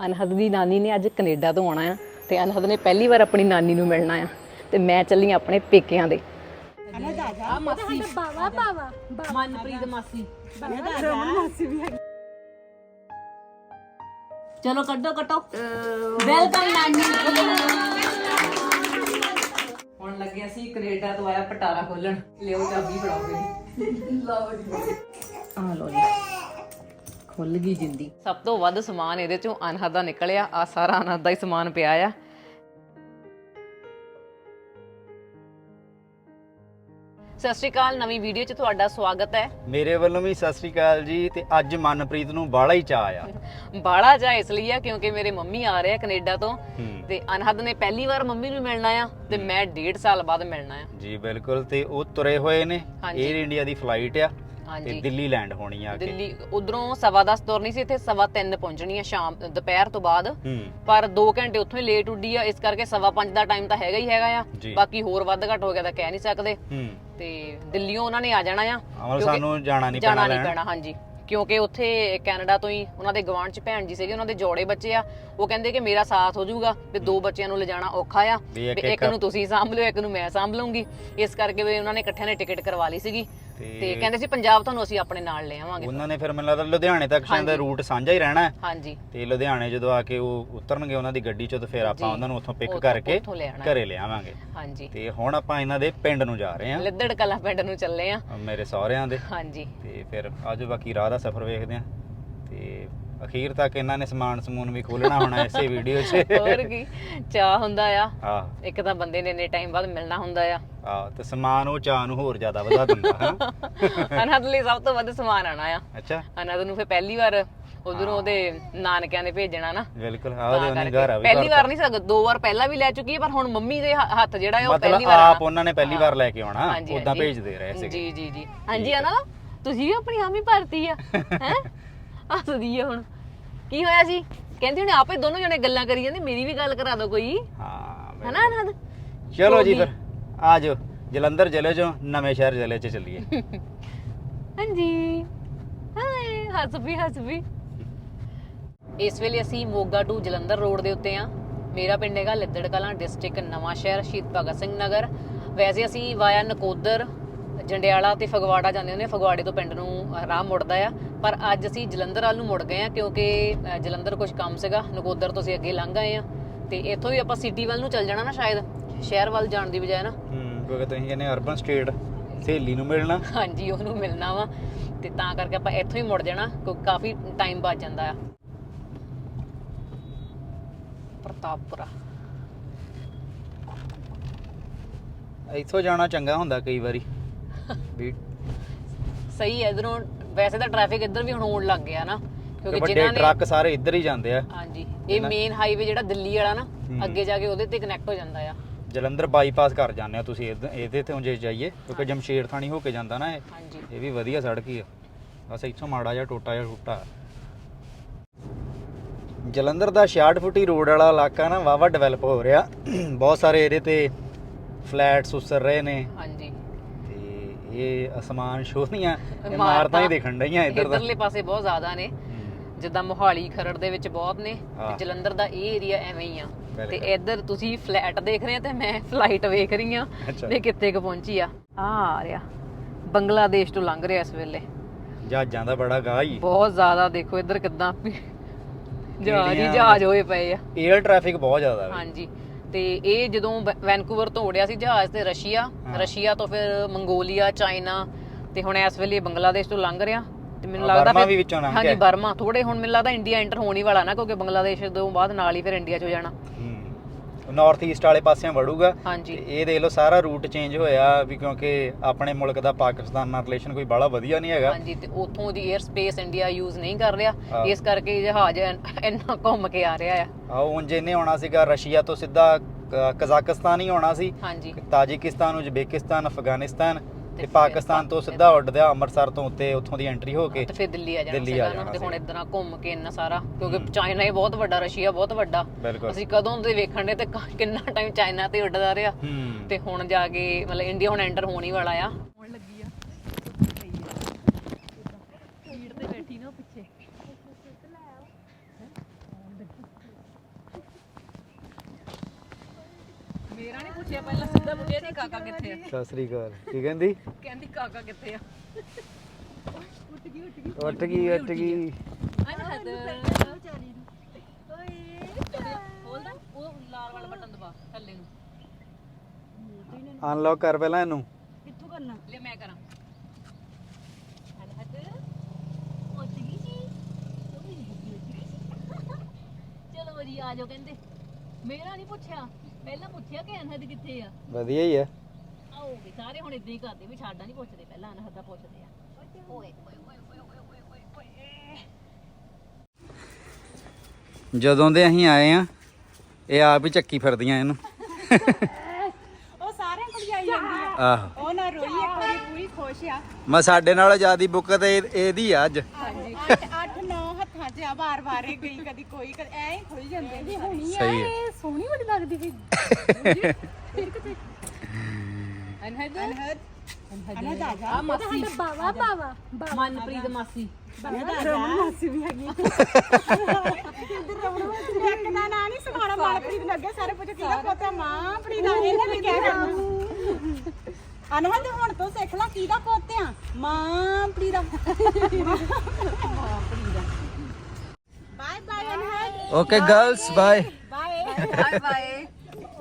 ਅਨਹਦ ਦੀ ਨਾਨੀ ਨੇ ਅੱਜ ਕੈਨੇਡਾ ਤੋਂ ਆਉਣਾ ਆ ਤੇ ਅਨਹਦ ਨੇ ਪਹਿਲੀ ਵਾਰ ਆਪਣੀ ਨਾਨੀ ਨੂੰ ਮਿਲਣਾ ਆ ਤੇ ਮੈਂ ਚੱਲੀ ਆਪਣੇ ਪੇਕਿਆਂ ਦੇ। ਬਾਵਾ ਬਾਵਾ ਮਨਪ੍ਰੀਤ ਮਾਸੀ ਚਲੋ ਕੱਢੋ, ਕੱਟੋ। ਵੈਲਕਮ ਨਾਨੀ। ਹੁਣ ਲੱਗਿਆ ਸੀ ਕੈਨੇਡਾ ਤੋਂ ਆਇਆ ਪਟਾਰਾ ਖੋਲਣ। ਲਿਓ ਚਾਬੀ ਫੜਾਓ ਮੇਰੀ। ਲਓ ਜੀ ਆ ਲਓ ਜੀ। ਖੁੱਲ ਗਈ ਜਿੰਦੀ। ਸਭ ਤੋਂ ਵੱਧ ਸਮਾਨ ਇਹਦੇ ਚੋਂ ਅਨਹਦ ਦਾ ਨਿਕਲਿਆ। ਆ ਸਾਰਾ ਅਨਹਦ ਦਾ ਹੀ ਸਮਾਨ ਪਿਆ ਆ। ਸਤਿ ਸ਼੍ਰੀ ਅਕਾਲ ਨਵੀਂ ਵੀਡੀਓ 'ਚ ਤੁਹਾਡਾ ਸਵਾਗਤ ਹੈ। ਮੇਰੇ ਵੱਲੋਂ ਵੀ ਸਤਿ ਸ੍ਰੀ ਅਕਾਲ ਜੀ ਤੇ ਅੱਜ ਮਨਪ੍ਰੀਤ ਨੂੰ ਬਾਲਾ ਹੀ ਚਾਅ ਆ। ਬਾੜਾ ਜਾ ਇਸ ਲਈ ਆ ਕਿਉਂਕਿ ਮੇਰੇ ਮੰਮੀ ਆ ਰਹੇ ਆ ਕੈਨੇਡਾ ਤੋਂ ਹੂੰ। ਤੇ ਅਨਹਦ ਨੇ ਪਹਿਲੀ ਵਾਰ ਮੰਮੀ ਨੂੰ ਮਿਲਣਾ ਆ ਤੇ ਮੈਂ ਡੇਢ ਸਾਲ ਬਾਅਦ ਮਿਲਣਾ ਆ। ਜੀ ਬਿਲਕੁਲ ਤੇ ਉਹ ਤੁਰੇ ਹੋਏ ਨੇ। ਹਾਂਜੀ। 에ਅਰ ਇੰਡੀਆ ਦੀ ਫਲਾਈਟ ਆ। ਤੇ ਦਿੱਲੀ ਲੈਂਡ ਹੋਣੀ ਆ ਕੇ ਦਿੱਲੀ ਉਧਰੋਂ ਸਵਾ ਦਸ ਤੁਰਨੀ ਸੀ ਇੱਥੇ ਸਵਾ ਤਿੰਨ ਪਹੁੰਚਣੀ ਆ ਸ਼ਾਮ ਦੁਪਹਿਰ ਤੋਂ ਬਾਅਦ। ਹੂੰ। ਪਰ 2 ਘੰਟੇ ਉੱਥੋਂ ਹੀ ਲੇਟ ਉੱਡੀ ਆ ਇਸ ਕਰਕੇ ਸਵਾ ਪੰਜ ਦਾ ਟਾਈਮ ਤਾਂ ਹੈਗਾ ਹੀ ਹੈਗਾ ਆ। ਜੀ। ਬਾਕੀ ਹੋਰ ਵੱਧ ਘੱਟ ਹੋ ਗਿਆ ਤਾਂ ਕਹਿ ਨਹੀਂ ਸਕਦੇ। ਹੂੰ। ਤੇ ਦਿੱਲੀੋਂ ਉਹਨਾਂ ਨੇ ਆ ਜਾਣਾ ਆ ਅਮਲ ਕਿਉਂਕਿ- ਸਾਨੂੰ ਜਾਣਾ ਨਹੀਂ ਜਾਣਾ ਪੈਣਾ ਨਹੀਂ ਲੈਣ। ਪੈਣਾ ਹਾਂਜੀ। ਕਿਉਂਕਿ ਉੱਥੇ ਕੈਨੇਡਾ ਤੋਂ ਹੀ ਉਹਨਾਂ ਦੇ ਗਵਾਂਢ ਚ ਭੈਣ ਜੀ ਸੀਗੇ ਉਹਨਾਂ ਦੇ ਜੋੜੇ ਬੱਚੇ ਆ। ਉਹ ਕਹਿੰਦੇ ਕਿ ਮੇਰਾ ਸਾਥ ਹੋ ਜਾਊਗਾ ਵੀ ਦੋ ਬੱਚਿਆਂ ਨੂੰ ਲਿਜਾਣਾ ਔਖਾ ਆ ਵੀ ਵੀ ਇੱਕ- ਇੱਕ ਇੱਕ- ਨੂੰ ਤੁਸੀਂ ਸਾਂਭ ਲਿਓ ਇੱਕ ਨੂੰ ਮੈਂ ਸਾਂਭ ਇਸ ਕਰਕੇ ਵੀ ਉਹਨਾਂ ਨੇ ਇਕੱਠਿਆਂ ਨੇ ਟਿਕਟ ਕਰਵਾ ਲਈ ਸੀਗੀ। ਤੇ ਕਹਿੰਦੇ ਸੀ ਪੰਜਾਬ ਤੁਹਾਨੂੰ ਅਸੀਂ ਆਪਣੇ ਨਾਲ ਲੈ ਆਵਾਂਗੇ। ਉਹਨਾਂ ਨੇ ਫਿਰ ਮੈਨੂੰ ਲੱਗਦਾ ਲੁਧਿਆਣੇ ਤੱਕ ਸ਼ਾਇਦ। ਰੂਟ ਸਾਂਝਾ ਹੀ ਰਹਿਣਾ ਹੈ। ਹਾਂਜੀ। ਤੇ ਲੁਧਿਆਣੇ ਜਦੋਂ ਆ ਕੇ ਉਹ ਉਤਰਨਗੇ ਉਹਨਾਂ ਦੀ ਗੱਡੀ ਚੋਂ ਤੇ ਫਿਰ ਆਪਾਂ। ਉਹਨਾਂ ਨੂੰ ਉੱਥੋਂ ਪਿਕ ਕਰਕੇ ਉੱਥੋਂ ਲੈ। ਘਰੇ ਲਿਆਵਾਂਗੇ ਹਾਂਜੀ। ਤੇ ਹੁਣ ਆਪਾਂ ਇਹਨਾਂ ਦੇ ਪਿੰਡ ਨੂੰ ਜਾ ਰਹੇ ਹਾਂ। ਲਿੱਦੜ ਕਲਾ ਪਿੰਡ ਨੂੰ ਚੱਲੇ ਆ ਮੇਰੇ ਸਹੁਰਿਆਂ ਦੇ। ਹਾਂਜੀ। ਤੇ ਫਿਰ ਆਜੋ ਬਾਕੀ ਰਾਹ ਦਾ ਸਫ਼ਰ ਵੇਖਦੇ ਹਾਂ। ਤੇ ਅਖੀਰ ਤੱਕ ਇਹਨਾਂ ਨੇ ਸਮਾਨ ਸਮੂਨ ਵੀ ਖੋਲਣਾ ਹੋਣਾ ਇਸੇ ਵੀਡੀਓ 'ਚ। ਹੋਰ ਕੀ ਚਾਹ ਹੁੰਦਾ ਆ। ਆਹ ਇੱਕ ਤਾਂ ਬੰਦੇ ਨੇ ਇੰਨੇ ਟਾਈਮ ਬਾਅਦ ਮਿਲਣਾ ਹੁੰਦਾ ਆ। ਆਹ ਤੇ ਸਮਾਨ ਉਹ ਚਾਹ ਨੂੰ ਹੋਰ ਜ਼ਿਆਦਾ ਵਧਾ ਦਿੰਦਾ ਹਾਂ। ਅਨਹਦ ਲਈ ਸਭ ਤੋਂ ਵੱਧ ਸਮਾਨ ਆਣਾ ਆ। ਅੱਛਾ। ਅਨਹਦ ਨੂੰ ਫੇ ਪਹਿਲੀ ਵਾਰ ਉਧਰੋਂ ਉਹਦੇ ਨਾਨਕਿਆਂ ਨੇ ਭੇਜਣਾ ਨਾ। ਬਿਲਕੁਲ ਤਾਂ ਉਹਦੇ ਉਹਨੇ। ਘਰ ਆ ਵੀ ਪਹਿਲੀ ਵਾਰ ਨਹੀਂ ਸਕ ਦੋ ਵਾਰ ਪਹਿਲਾਂ ਵੀ ਲੈ ਚੁੱਕੀ ਹੈ ਪਰ ਹੁਣ ਮੰਮੀ ਦੇ ਹ- ਹੱਥ ਜਿਹੜਾ ਹੈ ਉਹ ਪਹਿਲੀ ਵਾਰ ਆਪ। ਉਹਨਾਂ ਨੇ ਪਹਿਲੀ ਵਾਰ ਲੈ ਕੇ ਆਉਣਾ ਉਦਾਂ। ਭੇਜਦੇ ਰਹੇ ਸੀਗੇ। ਜੀ ਜੀ ਜੀ। ਹਾਂਜੀ ਆ ਨਾ ਤੁਸੀਂ ਵੀ ਆਪਣੀ ਹਾਮੀ ਭਰਤੀ ਆ ਹੈ? ਹੱਸਦੀ ਆ ਹੁਣ। ਕੀ ਹੋਇਆ ਸੀ? ਕਹਿੰਦੀ ਹੁਣ ਆਪੇ ਦੋਨੋਂ ਜਣੇ ਗੱਲਾਂ ਕਰੀ ਜਾਂਦੇ ਮੇਰੀ ਵੀ ਗੱਲ ਕਰਾ ਦਿਓ ਕੋਈ। ਹਾਂ। ਹਨਾ ਅਨਹਦ ਚਲੋ ਜੀ ਫਿਰ ਆਜੋ ਜਲੰਧਰ ਜ਼ਿਲ੍ਹੇ ਚੋਂ ਨਵੇਂ ਸ਼ਹਿਰ ਜ਼ਿਲ੍ਹੇ 'ਚ ਚੱਲੀਏ। ਹਾਂਜੀ। ਹਾਏ ਹੱਸ ਵੀ ਹੱਸ ਵੀ। ਇਸ ਵੇਲੇ ਅਸੀਂ ਮੋਗਾ ਟੂ ਜਲੰਧਰ ਰੋਡ ਦੇ ਉੱਤੇ ਆ ਮੇਰਾ ਪਿੰਡ ਹੈਗਾ ਲਿੱਦੜ ਕਲਾਂ ਡਿਸਟ੍ਰਿਕਟ ਨਵਾਂ ਸ਼ਹਿਰ ਸ਼ਹੀਦ ਭਗਤ ਸਿੰਘ ਨਗਰ। ਵੈਸੇ ਅਸੀਂ ਵਾਇਆ ਨਕੋਦਰ ਜੰਡਿਆਲਾ ਤੇ ਫਗਵਾੜਾ ਜਾਂਦੇ ਹੁੰਦੇ ਹਾਂ ਫਗਵਾੜੇ ਤੋਂ ਪਿੰਡ ਨੂੰ ਰਾਹ ਮੁੜਦਾ ਆ। ਪਰ ਅੱਜ ਅਸੀਂ ਜਲੰਧਰ ਵੱਲ ਨੂੰ ਮੁੜ ਗਏ ਆ ਕਿਉਂਕਿ ਜਲੰਧਰ ਕੁਝ ਕੰਮ ਸੀਗਾ ਨਕੋਦਰ ਤੋਂ ਅਸੀਂ ਅੱਗੇ ਲੰਘ ਆਏ ਆ। ਤੇ ਇੱਥੋਂ ਵੀ ਆਪਾਂ ਸਿਟੀ ਵੱਲ ਨੂੰ ਚੱਲ ਜਾਣਾ ਨਾ ਸ਼ਾਇਦ ਸ਼ਹਿਰ ਵੱਲ ਜਾਣ ਦੀ ਬਜਾਏ ਨਾ। ਹੂੰ ਕਿਉਂਕਿ ਤੁਸੀਂ ਕਹਿੰਦੇ ਅਰਬਨ ਸਟੇਟ ਸਹੇਲੀ ਨੂੰ ਮਿਲਣਾ। ਹਾਂਜੀ ਉਹਨੂੰ ਮਿਲਣਾ ਵਾ। ਤੇ ਤਾਂ ਕਰਕੇ ਆਪਾਂ ਇੱਥੋਂ ਹੀ ਮੁੜ ਜਾਣਾ ਕਿਉਂਕਿ ਕਾਫੀ ਟਾਈਮ ਬਚ ਜਾਂਦਾ ਆ। ਪ੍ਰਤਾਪਪੁਰਾ। ਇੱਥੋਂ ਜਾਣਾ ਚੰਗਾ ਹੁੰਦਾ ਕਈ ਵਾਰੀ। ਵੀ ਸਹੀ ਹੈ ਇਧਰੋਂ ਵੈਸੇ ਤਾਂ ਟ੍ਰੈਫਿਕ ਇੱਧਰ ਵੀ ਹੁਣ ਹੋਣ ਲੱਗ ਗਿਆ ਨਾ ਕਿਉਂਕਿ ਵੱਡੇ ਜਿਨ੍ਹਾਂ ਨੇ ਟਰੱਕ ਸਾਰੇ ਇੱਧਰ ਹੀ ਜਾਂਦੇ ਆ। ਹਾਂਜੀ ਇਹ ਮੇਨ ਹਾਈਵੇ ਜਿਹੜਾ ਦਿੱਲੀ ਵਾਲਾ ਨਾ ਅੱਗੇ ਜਾ ਕੇ ਉਹਦੇ ਤੇ ਕਨੈਕਟ ਹੋ ਜਾਂਦਾ ਆ। ਜਲੰਧਰ ਬਾਈਪਾਸ ਕਰ ਜਾਂਦੇ ਆ ਤੁਸੀਂ ਇਹਦ- ਇਹਦੇ ਤੋਂ ਜੇ ਜਾਈਏ ਕਿਉਂਕਿ ਜਮਸ਼ੇਰ ਥਾਣੀ ਹੋ ਕੇ ਜਾਂਦਾ ਨਾ ਇਹ। ਹਾਂਜੀ। ਇਹ ਵੀ ਵਧੀਆ ਸੜਕ ਹੀ ਆ। ਬਸ ਇੱਥੋਂ ਮਾੜਾ ਜਿਹਾ ਟੋਟਾ ਜਿਹਾ ਟੁੱਟਾ ਜਲੰਧਰ ਦਾ 66 ਫੁੱਟੀ ਰੋਡ ਵਾਲਾ ਇਲਾਕਾ ਨਾ ਵਾਵਾ ਡਿਵੈਲਪ ਹੋ ਰਿਹਾ। ਬਹੁਤ ਸਾਰੇ ਇਹਦੇ ਤੇ ਫਲੈਟਸ ਉਸਰ ਰਹੇ ਨੇ। ਹਾਂਜੀ। ਇਹ ਅਸਮਾਨ ਸ਼ੋਧੀਆਂ ਇਮਾਰਤਾਂ ਹੀ ਦਿਖਣ ਡਈਆਂ ਇੱਧਰ ਦਾ। ਇਧਰਲੇ ਪਾਸੇ ਬਹੁਤ ਜ਼ਿਆਦਾ ਨੇ। ਜਿੱਦਾਂ ਮੋਹਾਲੀ ਖਰੜ ਦੇ ਵਿੱਚ ਬਹੁਤ ਨੇ ਤੇ ਹਾਂ। ਜਲੰਧਰ ਦਾ ਇਹ ਏਰੀਆ ਐਵੇਂ ਹੀ ਆ। ਤੇ ਬਿਲਕੁਲ। ਇੱਧਰ ਤੁਸੀਂ ਫਲੈਟ ਦੇਖ ਰਹੇ ਆ ਤੇ ਮੈਂ ਫਲਾਈਟ ਵੇਖ ਰਹੀ ਆ ਅੱਛਾ। ਵੀ ਕਿੱਥੇ ਕੁ ਪਹੁੰਚੀ ਆ। ਆ ਆ ਰਿਹਾ। ਬੰਗਲਾਦੇਸ਼ ਤੋਂ ਲੰਘ ਰਿਹਾ ਇਸ ਵੇਲੇ। ਜਹਾਜ਼ਾਂ ਦਾ ਬੜਾ ਗਾਹ ਹੀ। ਬਹੁਤ ਜ਼ਿਆਦਾ ਦੇਖੋ ਇੱਧਰ ਕਿੱਦਾਂ ਜਹਾਜ਼ ਹੀ ਜਹਾਜ਼ ਹੋਏ ਪਏ ਆ। 에ਅਰ ਟ੍ਰੈਫਿਕ ਬਹੁਤ ਜ਼ਿਆਦਾ ਹੈ ਹਾਂਜੀ। ਤੇ ਇਹ ਜਦੋਂ ਵੈਨਕੂਵਰ ਤੋਂ ਉੜਿਆ ਸੀ ਜਹਾਜ਼ ਤੇ ਰਸ਼ੀਆ। ਰਸ਼ੀਆ ਤੋਂ ਫਿਰ ਮੰਗੋਲੀਆ ਚਾਈਨਾ ਤੇ ਹੁਣ ਇਸ ਵੇਲੇ ਬੰਗਲਾਦੇਸ਼ ਤੋਂ ਲੰਘ ਰਿਹਾ ਤੇ ਮੈਨੂੰ ਲੱਗਦਾ ਬਰਮਾ ਵੀ ਵਿੱਚੋਂ ਲੰਘ ਹਾਂਜੀ। ਬਰਮਾ ਥੋੜੇ ਹੁਣ ਮੈਨੂੰ ਲੱਗਦਾ ਇੰਡੀਆ ਐਂਟਰ ਹੋਣ ਹੀ ਵਾਲਾ ਨਾ ਕਿਉਂਕਿ ਬੰਗਲਾਦੇਸ਼ ਤੋਂ ਬਾਅਦ ਨਾਲ ਹੀ ਫਿਰ ਇੰਡੀਆ ਚ ਹੋ ਜਾਣਾ ਨਾਰਥ ਈਸਟ ਵਾਲੇ ਪਾਸਿਆਂ ਵੜੂਗਾ। ਹਾਂਜੀ। ਇਹ ਦੇਖ ਲਓ ਸਾਰਾ ਰੂਟ ਚੇਂਜ ਹੋਇਆ ਵੀ ਕਿਉਂਕਿ ਆਪਣੇ ਮੁਲਕ ਦਾ ਪਾਕਿਸਤਾਨ ਨਾਲ ਰਿਲੇਸ਼ਨ ਕੋਈ ਬੜਾ ਵਧੀਆ ਨਹੀਂ ਹੈਗਾ। ਹਾਂਜੀ ਤੇ ਉਥੋਂ ਦੀ 에ਅਰ ਸਪੇਸ ਇੰਡੀਆ ਯੂਜ਼ ਨਹੀਂ ਕਰ ਰਿਹਾ। ਇਸ ਕਰਕੇ ਜਹਾਜ਼ ਇਨ- ਘੁੰਮ ਕੇ ਆ ਰਿਹਾ ਆ। ਆਓ ਉਂਝ ਇਹਨੇ ਆਉਣਾ ਸੀਗਾ ਰਸ਼ੀਆ ਤੋਂ ਸਿੱਧਾ ਕਜ਼ਾਕਿਸਤਾਨ ਹੀ ਆਉਣਾ ਸੀ। ਹਾਂਜੀ। Tajikistan Uzbekistan Afghanistan. ਤੇ ਪਾਕਿਸਤਾਨ ਤੋਂ ਸਿੱਧਾ ਉੱਡਦਾ ਅੰਮ੍ਰਿਤਸਰ ਤੋਂ ਉੱਤੇ ਉੱਥੋਂ ਦੀ ਐਂਟਰੀ ਹੋ ਕੇ ਤੇ ਫਿਰ ਦਿੱਲੀ ਆ ਜਾਣਾ ਦਿੱਲੀ ਸੀਗਾ ਆ ਨਾ ਜਾਣਾ ਤੇ ਹੁਣ। ਇਦਾਂ ਘੁੰਮ ਕੇ ਇੰਨਾ ਸਾਰਾ ਕਿਉਂਕਿ ਚਾਈਨਾ ਹੀ ਬਹੁਤ ਵੱਡਾ ਰਸ਼ੀਆ ਬਹੁਤ ਵੱਡਾ। ਬਿਲਕੁਲ। ਅਸੀਂ ਕਦੋਂ ਦੇ ਵੇਖਣ ਦੇ ਤੇ ਕ- ਕਿੰਨਾ ਟਾਈਮ ਚਾਈਨਾ ਤੇ ਉੱਡਦਾ ਰਿਹਾ। ਹੂੰ। ਤੇ ਹੁਣ ਜਾ ਕੇ ਮਤਲਬ ਇੰਡੀਆ ਹੁਣ ਐਂਟਰ ਹੋਣ ਹੀ ਵਾਲਾ ਆ। ਹੁਣ ਲੱਗੀ ਆ। ਸੀਟ ਤੇ ਬੈਠੀ ਨਾ ਪਿੱਛੇ ਮੇਰਾ ਨਹੀਂ ਪੁੱਛਿਆ ਪਹਿਲਾਂ ਸਿੱਧਾ ਪੁੱਛਿਆ ਨਹੀਂ ਕਾਕਾ ਕਿੱਥੇ ਆ? ਸਤਿ ਸ੍ਰੀ ਅਕਾਲ। ਕੀ ਕਹਿੰਦੀ? ਕਹਿੰਦੀ ਕਾਕਾ ਕਿੱਥੇ ਆ? ਉੱਠ ਗਈ ਉੱਠ ਗਈ। ਅਨਹਦ ਖੋਲਦਾ ਉਹ ਲਾਲ ਵਾਲਾ ਬਟਨ ਦਬਾ ਥੱਲੇ ਨੂੰ। ਅਨਲੌਕ ਕਰ ਪਹਿਲਾਂ ਇਹਨੂੰ। ਕਿੱਥੋਂ ਕਰਨਾ? ਲੈ ਮੈਂ ਕਰਾਂ। ਅਨਹਦ ਪਹੁੰਚ ਗਈ ਸੀ ਚਲੋ ਵਰੀ ਆ ਜਾਓ ਕਹਿੰਦੇ। ਮੇਰਾ ਨਹੀਂ ਪੁੱਛਿਆ। ਜਦੋਂ ਦੇ ਅਸੀਂ ਆਏ ਆ ਇਹ ਆਪ ਹੀ ਚੱਕੀ ਫਿਰਦੀਆਂ ਇਹਨੂੰ। ਉਹ ਸਾਰਿਆਂ ਕੁੜੀਆਂ ਆਈ ਜਾਂਦੀਆਂ ਉਹ ਨਾ ਰੋਈ ਇੱਕ ਪੂਰੀ ਖੁਸ਼ ਆ। ਮੈਂ ਸਾਡੇ ਨਾਲ ਜਿਆਦੀ ਬੁੱਕ ਤੇ ਇਹਦੀ ਆ ਅੱਜ। 8 ਮੱਝਿਆ ਬਾਰ ਬਾਰ ਇਹ ਗਈ ਕਦੀ ਕੋਈ ਐ ਹੀ ਖੁੱਲ ਜਾਂਦੇ ਨੇ ਹੁਣੀ ਆ। ਇਹ ਸੋਹਣੀ ਬੜੀ ਲੱਗਦੀ ਹੈ ਅਨਹਦ। ਅਨਹਦ। ਅਨਹਦ ਆ ਜਾ। ਆ ਦਾ ਨਾਂ ਮਾਂ ਪ੍ਰੀਤ ਦਾ ਹੁਣ ਤੋਂ ਸਿੱਖ Manpreet bye bye Anhad okay girls bye bye bye bye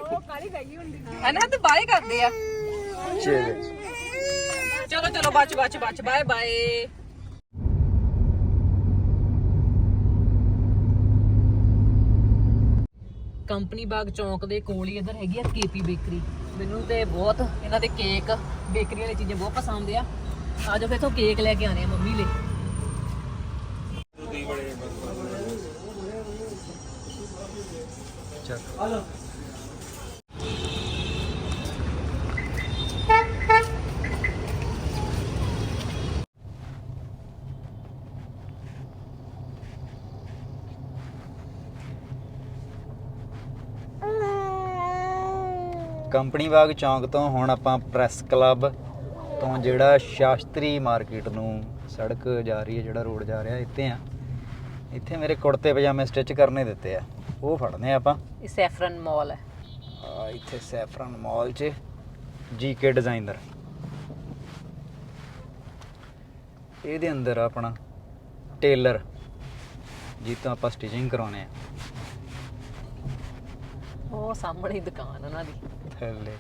ਉਹ ਕਾਲੀ ਗਈ ਹੁੰਦੀ ਅਨਹਦ ਬਾਏ ਕਰਦੇ ਆ। ਚਲੋ ਚਲੋ ਚਲੋ ਬਚ ਬਚ ਬਚ ਬਾਏ ਬਾਏ ਕੰਪਨੀ ਬਾਗ ਚੌਂਕ ਦੇ ਕੋਲ ਹੀ ਇਧਰ ਹੈਗੀ ਆ ਕੇਪੀ ਬੇਕਰੀ। ਮੈਨੂੰ ਤੇ ਬਹੁਤ ਇਹਨਾਂ ਦੇ ਕੇਕ ਬੇਕਰੀ ਵਾਲੀ ਚੀਜ਼ਾਂ ਬਹੁਤ ਪਸੰਦ ਆ। ਆ ਜਾਓ ਫਿਰ ਤੋਂ ਕੇਕ ਲੈ ਕੇ ਆਣੇ ਆ ਮੰਮੀ ਲਈ। ਕੰਪਨੀ ਬਾਗ ਚੌਂਕ ਤੋਂ ਹੁਣ ਆਪਾਂ ਪ੍ਰੈਸ ਕਲੱਬ ਤੋਂ ਜਿਹੜਾ ਸ਼ਾਸਤਰੀ ਮਾਰਕੀਟ ਨੂੰ ਸੜਕ ਜਾ ਰਹੀ ਹੈ, ਜਿਹੜਾ ਰੋਡ ਜਾ ਰਿਹਾ, ਇੱਥੇ ਆ। ਇੱਥੇ ਮੇਰੇ ਕੁੜਤੇ ਪਜਾਮੇ ਸਟਿਚ ਕਰਨੇ ਦਿੱਤੇ ਆ। ਉਹ ਫੜਨੇ ਆ ਆਪਾਂ। ਇਹ ਸੈਫਰਨ ਮਾਲ ਹੈ। ਆ ਇੱਥੇ ਸੈਫਰਨ ਮਾਲ 'ਚ ਜੀਕੇ ਡਿਜ਼ਾਈਨਰ ਇਹਦੇ ਅੰਦਰ ਆਪਣਾ ਟੇਲਰ ਜਿੱਤੋਂ ਆਪਾਂ ਸਟਿਚਿੰਗ ਕਰਾਉਣੇ ਆ। ਉਹ ਸਾਹਮਣੇ ਹੀ ਦੁਕਾਨ ਉਹਨਾਂ ਦੀ। ਥੱਲੇ।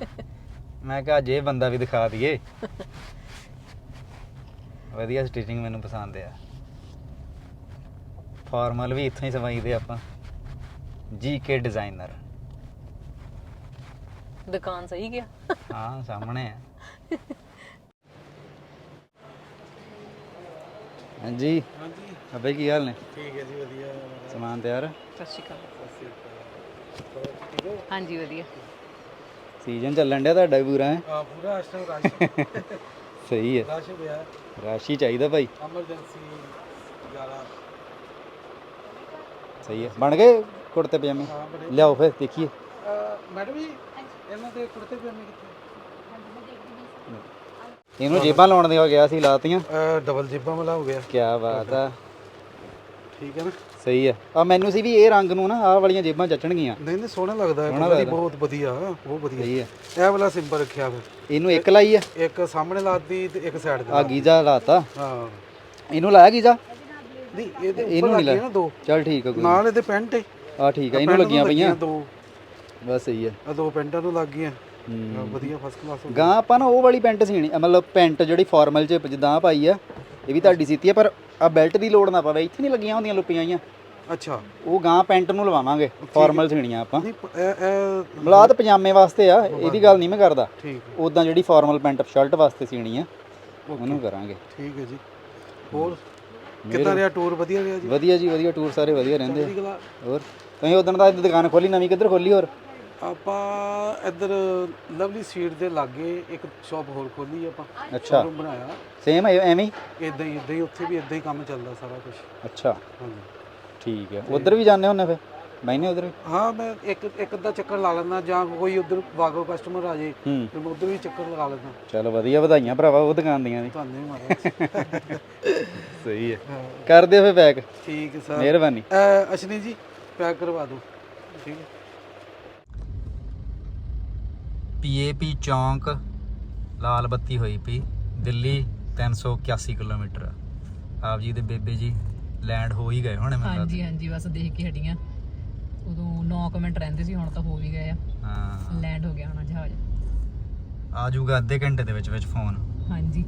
ਮੈਂ ਕਿਹਾ ਜੇ ਬੰਦਾ ਵੀ ਦਿਖਾ ਦਈਏ। ਵਧੀਆ ਸਟਿਚਿੰਗ ਮੈਨੂੰ ਪਸੰਦ ਆ। ਫਾਰਮਲ ਵੀ ਇੱਥੋਂ ਹੀ ਸਵਾਈਦੇ ਆਪਾਂ। ਜੀਕੇ ਡਿਜ਼ਾਈਨਰ ਦੁਕਾਨ ਸਹੀ ਗਿਆ। ਹਾਂ ਸਾਹਮਣੇ ਆ। ਹਾਂਜੀ। ਹਾਂਜੀ। ਅਬੇ ਕੀ ਹਾਲ ਨੇ? ਠੀਕ ਹੈ ਜੀ ਵਧੀਆ। ਸਮਾਨ ਤਿਆਰ ਸਤਿ ਸ਼੍ਰੀ ਅਕਾਲ। ਹਾਂਜੀ ਵਧੀਆ। ਸੀਜ਼ਨ ਚੱਲਣ ਡਿਆ ਤੁਹਾਡਾ ਵੀ ਪੂਰਾ ਹੈ? ਆ ਪੂਰਾ ਇਸ ਟਾਈਮ ਰਸ਼ ਸਹੀ ਹੈ। ਰਸ਼ ਪਿਆ ਰਾਸ਼ੀ ਚਾਹੀਦਾ ਭਾਈ। ਐਮਰਜੈਂਸੀ ਜ਼ਿਆਦਾ। ਸਹੀ ਹੈ। ਬਣ ਗਏ? ਕੁੜਤੇ ਪਜਾਮੇ। ਹਾਂ ਬੜੇ ਲਿਆਓ ਫਿਰ ਦੇਖੀਏ। ਮੈਡਮ ਜੀ ਇਹਨਾਂ ਦੇ ਕੁੜਤੇ ਪਜਾਮੇ ਕਿੱਥੇ? ਇਹਨੂੰ ਜੇਬਾਂ ਲਾਉਣ ਦੇ ਹੋ ਗਿਆ ਸੀ ਲਾਤੀਆਂ। ਡਬਲ ਜਿੱਬਾਂ ਵਾਲਾ ਹੋ ਗਿਆ। ਕੀ ਬਾਤ ਆ। ਠੀਕ ਹੈ ਨਾ? ਸਹੀ ਹੈ ਆ ਮੈਨੂੰ ਸੀ ਵੀ ਇਹ ਰੰਗ ਨੂੰ ਨਾ ਆਹ ਵਾਲੀਆਂ ਜੇਬਾਂ ਜੱਟਣਗੀਆਂ ਨਹੀਂ ਨਹੀਂ ਸੋਹਣਾ ਲੱਗਦਾ ਹੈ ਨੀ। ਬਹੁਤ ਵਧੀਆ ਬਹੁਤ ਵਧੀਆ। ਸਹੀ ਹੈ ਇਹ ਵਾਲਾ ਸਿੰਪਲ ਰੱਖਿਆ ਫਿਰ। ਇਹਨੂੰ ਇੱਕ ਲਾਈ ਆ। ਇੱਕ ਸਾਹਮਣੇ ਲਾਤੀ ਤੇ ਇੱਕ ਸਾਈਡ ਤੇ ਆ ਗੀਜ਼ਾ ਲਾਤਾ। ਹਾਂ। ਇਹਨੂੰ ਲਾਇਆ ਗੀਜ਼ਾ? ਨਹੀਂ ਇਹਦੇ ਇਹਨੂੰ ਉੱਪਰ ਨਹੀਂ ਲੱਗੀ ਲਾਇਆ। ਨਾ ਦੋ। ਚੱਲ ਠੀਕ ਆ ਕੋਈ ਨਾਲ ਇਹਦੇ ਪੈਂਟ ਹੈ ਆ ਠੀਕ ਆ ਇਹਨੂੰ ਲੱਗੀਆਂ ਪਈਆਂ। ਦੋ। ਬਸ ਸਹੀ ਹੈ ਆ ਦੋ ਪੈਂਟਾਂ ਨੂੰ ਲੱਗ ਗਈਆਂ। ਆਹ ਵਧੀਆ ਫਸਟ ਕਲਾਸ ਗਾਂ ਆਪਾਂ ਨਾ ਉਹ ਵਾਲੀ ਪੈਂਟ ਸੀਣੀ ਆ, ਮਤਲਬ ਪੈਂਟ ਜਿਹੜੀ ਫਾਰਮਲ ਚ ਜਿੱਦਾਂ ਆਹ ਪਾਈ ਆ ਇਹ ਵੀ ਤੁਹਾਡੀ ਸੀਤੀ ਆ ਪਰ ਆ ਬੈਲਟ ਦੀ ਲੋੜ ਨਾ ਪਵੇ ਇੱਥੇ ਨਹੀਂ ਲੱਗੀਆਂ ਹੁੰਦੀਆਂ ਲੁੱਪੀਆਂ ਆਈਆਂ। ਅੱਛਾ। ਉਹ ਗਾਂ ਪੈਂਟ ਨੂੰ ਲਵਾਵਾਂਗੇ ਫਾਰਮਲ ਸੀਣੀਆਂ ਆਪਾਂ। ਨਹੀਂ ਪ- ਇਹ ਇਹ ਮਲਾਦ ਪਜਾਮੇ ਵਾਸਤੇ ਆ ਇਹਦੀ ਗੱਲ ਨਹੀਂ ਮੈਂ ਕਰਦਾ। ਠੀਕ ਉਦਾਂ ਜਿਹੜੀ ਫਾਰਮਲ ਪੈਂਟ ਸ਼ਰਟ ਵਾਸਤੇ ਸੀਣੀ ਆ ਉਹਨੂੰ ਕਰਾਂਗੇ। ਠੀਕ ਹੈ ਜੀ। ਹੋਰ? ਕਿੱਦਾਂ ਰਿਹਾ ਟੂਰ ਵਧੀਆ ਰਿਹਾ ਜੀ? ਵਧੀਆ ਜੀ ਵਧੀਆ ਟੂਰ ਸਾਰੇ ਵਧੀਆ ਰਹਿੰਦੇ ਆ। ਹੋਰ? ਤੁਸੀਂ ਉਦੋਂ ਦਾ ਦੁਕਾਨ ਖੋਲੀ ਨਵੀਂ ਕਿੱਧਰ ਖੋਲੀ ਹੋਰ? ਆਪਾਂ ਇੱਧਰ ਲਵਲੀ ਸੀਟ ਦੇ ਲਾਗੇ ਇੱਕ ਸ਼ਾਪ ਹੋਰ ਖੋਲੀ ਆਪਾਂ ਅੱਛਾ। ਬਣਾਇਆ। ਸੇਮ ਐਵੇਂ ਹੀ? ਇਦਾਂ ਹੀ ਇਦਾਂ ਹੀ ਉੱਥੇ ਵੀ ਇਦਾਂ ਹੀ ਕੰਮ ਚੱਲਦਾ ਸਾਰਾ ਕੁਝ ਅੱਛਾ। ਹਾਂਜੀ। ਠੀਕ ਹੈ। ਉਧਰ ਵੀ ਜਾਂਦੇ ਹੁੰਦੇ ਫਿਰ? ਮੈਨੇ ਉਧਰ ਹਾਂ ਮੈਂ ਇੱਕ ਇੱਕ ਅੱਧਾ ਚੱਕਰ ਲਾ ਲੈਂਦਾ ਜਾਂ ਕੋਈ ਉਧਰ ਵਾਗੋ ਕਸਟਮਰ ਆ ਜੇ ਹੂੰ। ਤੇ ਮੈਂ ਉਧਰ ਵੀ ਚੱਕਰ ਲਗਾ ਲੈਂਦਾ। ਚਲੋ ਵਧੀਆ ਵਧਾਈਆਂ ਭਰਾਵਾ ਉਹ ਦੁਕਾਨ ਦੀਆਂ ਵੀ। ਤੁਹਾਨੂੰ ਵੀ ਮਾਰਾ ਸਹੀ ਹੈ। ਹਾਂ, ਕਰ ਦਿਓ ਫਿਰ ਪੈਕ। ਠੀਕ ਹੈ ਸਰ। ਮਿਹਰਬਾਨੀ। ਅਹ, ਅਸ਼ਨੀ ਜੀ ਪੈਕ ਕਰਵਾ ਦਿਓ ਠੀਕ ਹੈ। ਪੀਏਪੀ ਚੌਂਕ ਲਾਲ ਬੱਤੀ ਹੋਈ ਪਈ ਦਿੱਲੀ 381 ਕਿਲੋਮੀਟਰ। ਆਪ ਜੀ ਦੇ ਬੇਬੇ ਜੀ ਲੈਂਡ ਹੋ ਹੀ ਗਏ ਹੋਣੇ ਮੈਨੂੰ ਹਾਂਜੀ ਲੱਗਦਾ। ਹਾਂਜੀ ਬਸ ਦੇਖ ਕੇ ਹਟੀਆਂ ਉਦੋਂ 9 ਕਮੈਂਟ ਰਹਿੰਦੇ ਸੀ ਹੁਣ ਤਾਂ ਹੋ ਵੀ ਗਏ ਆ। ਹਾਂ। ਲੈਂਡ ਹੋ ਗਿਆ ਹੋਣਾ ਜਹਾਜ਼। ਆ ਜਾਊਗਾ ਅੱਧੇ ਘੰਟੇ ਦੇ ਵਿੱਚ ਵਿੱਚ ਫੋਨ। ਹਾਂਜੀ।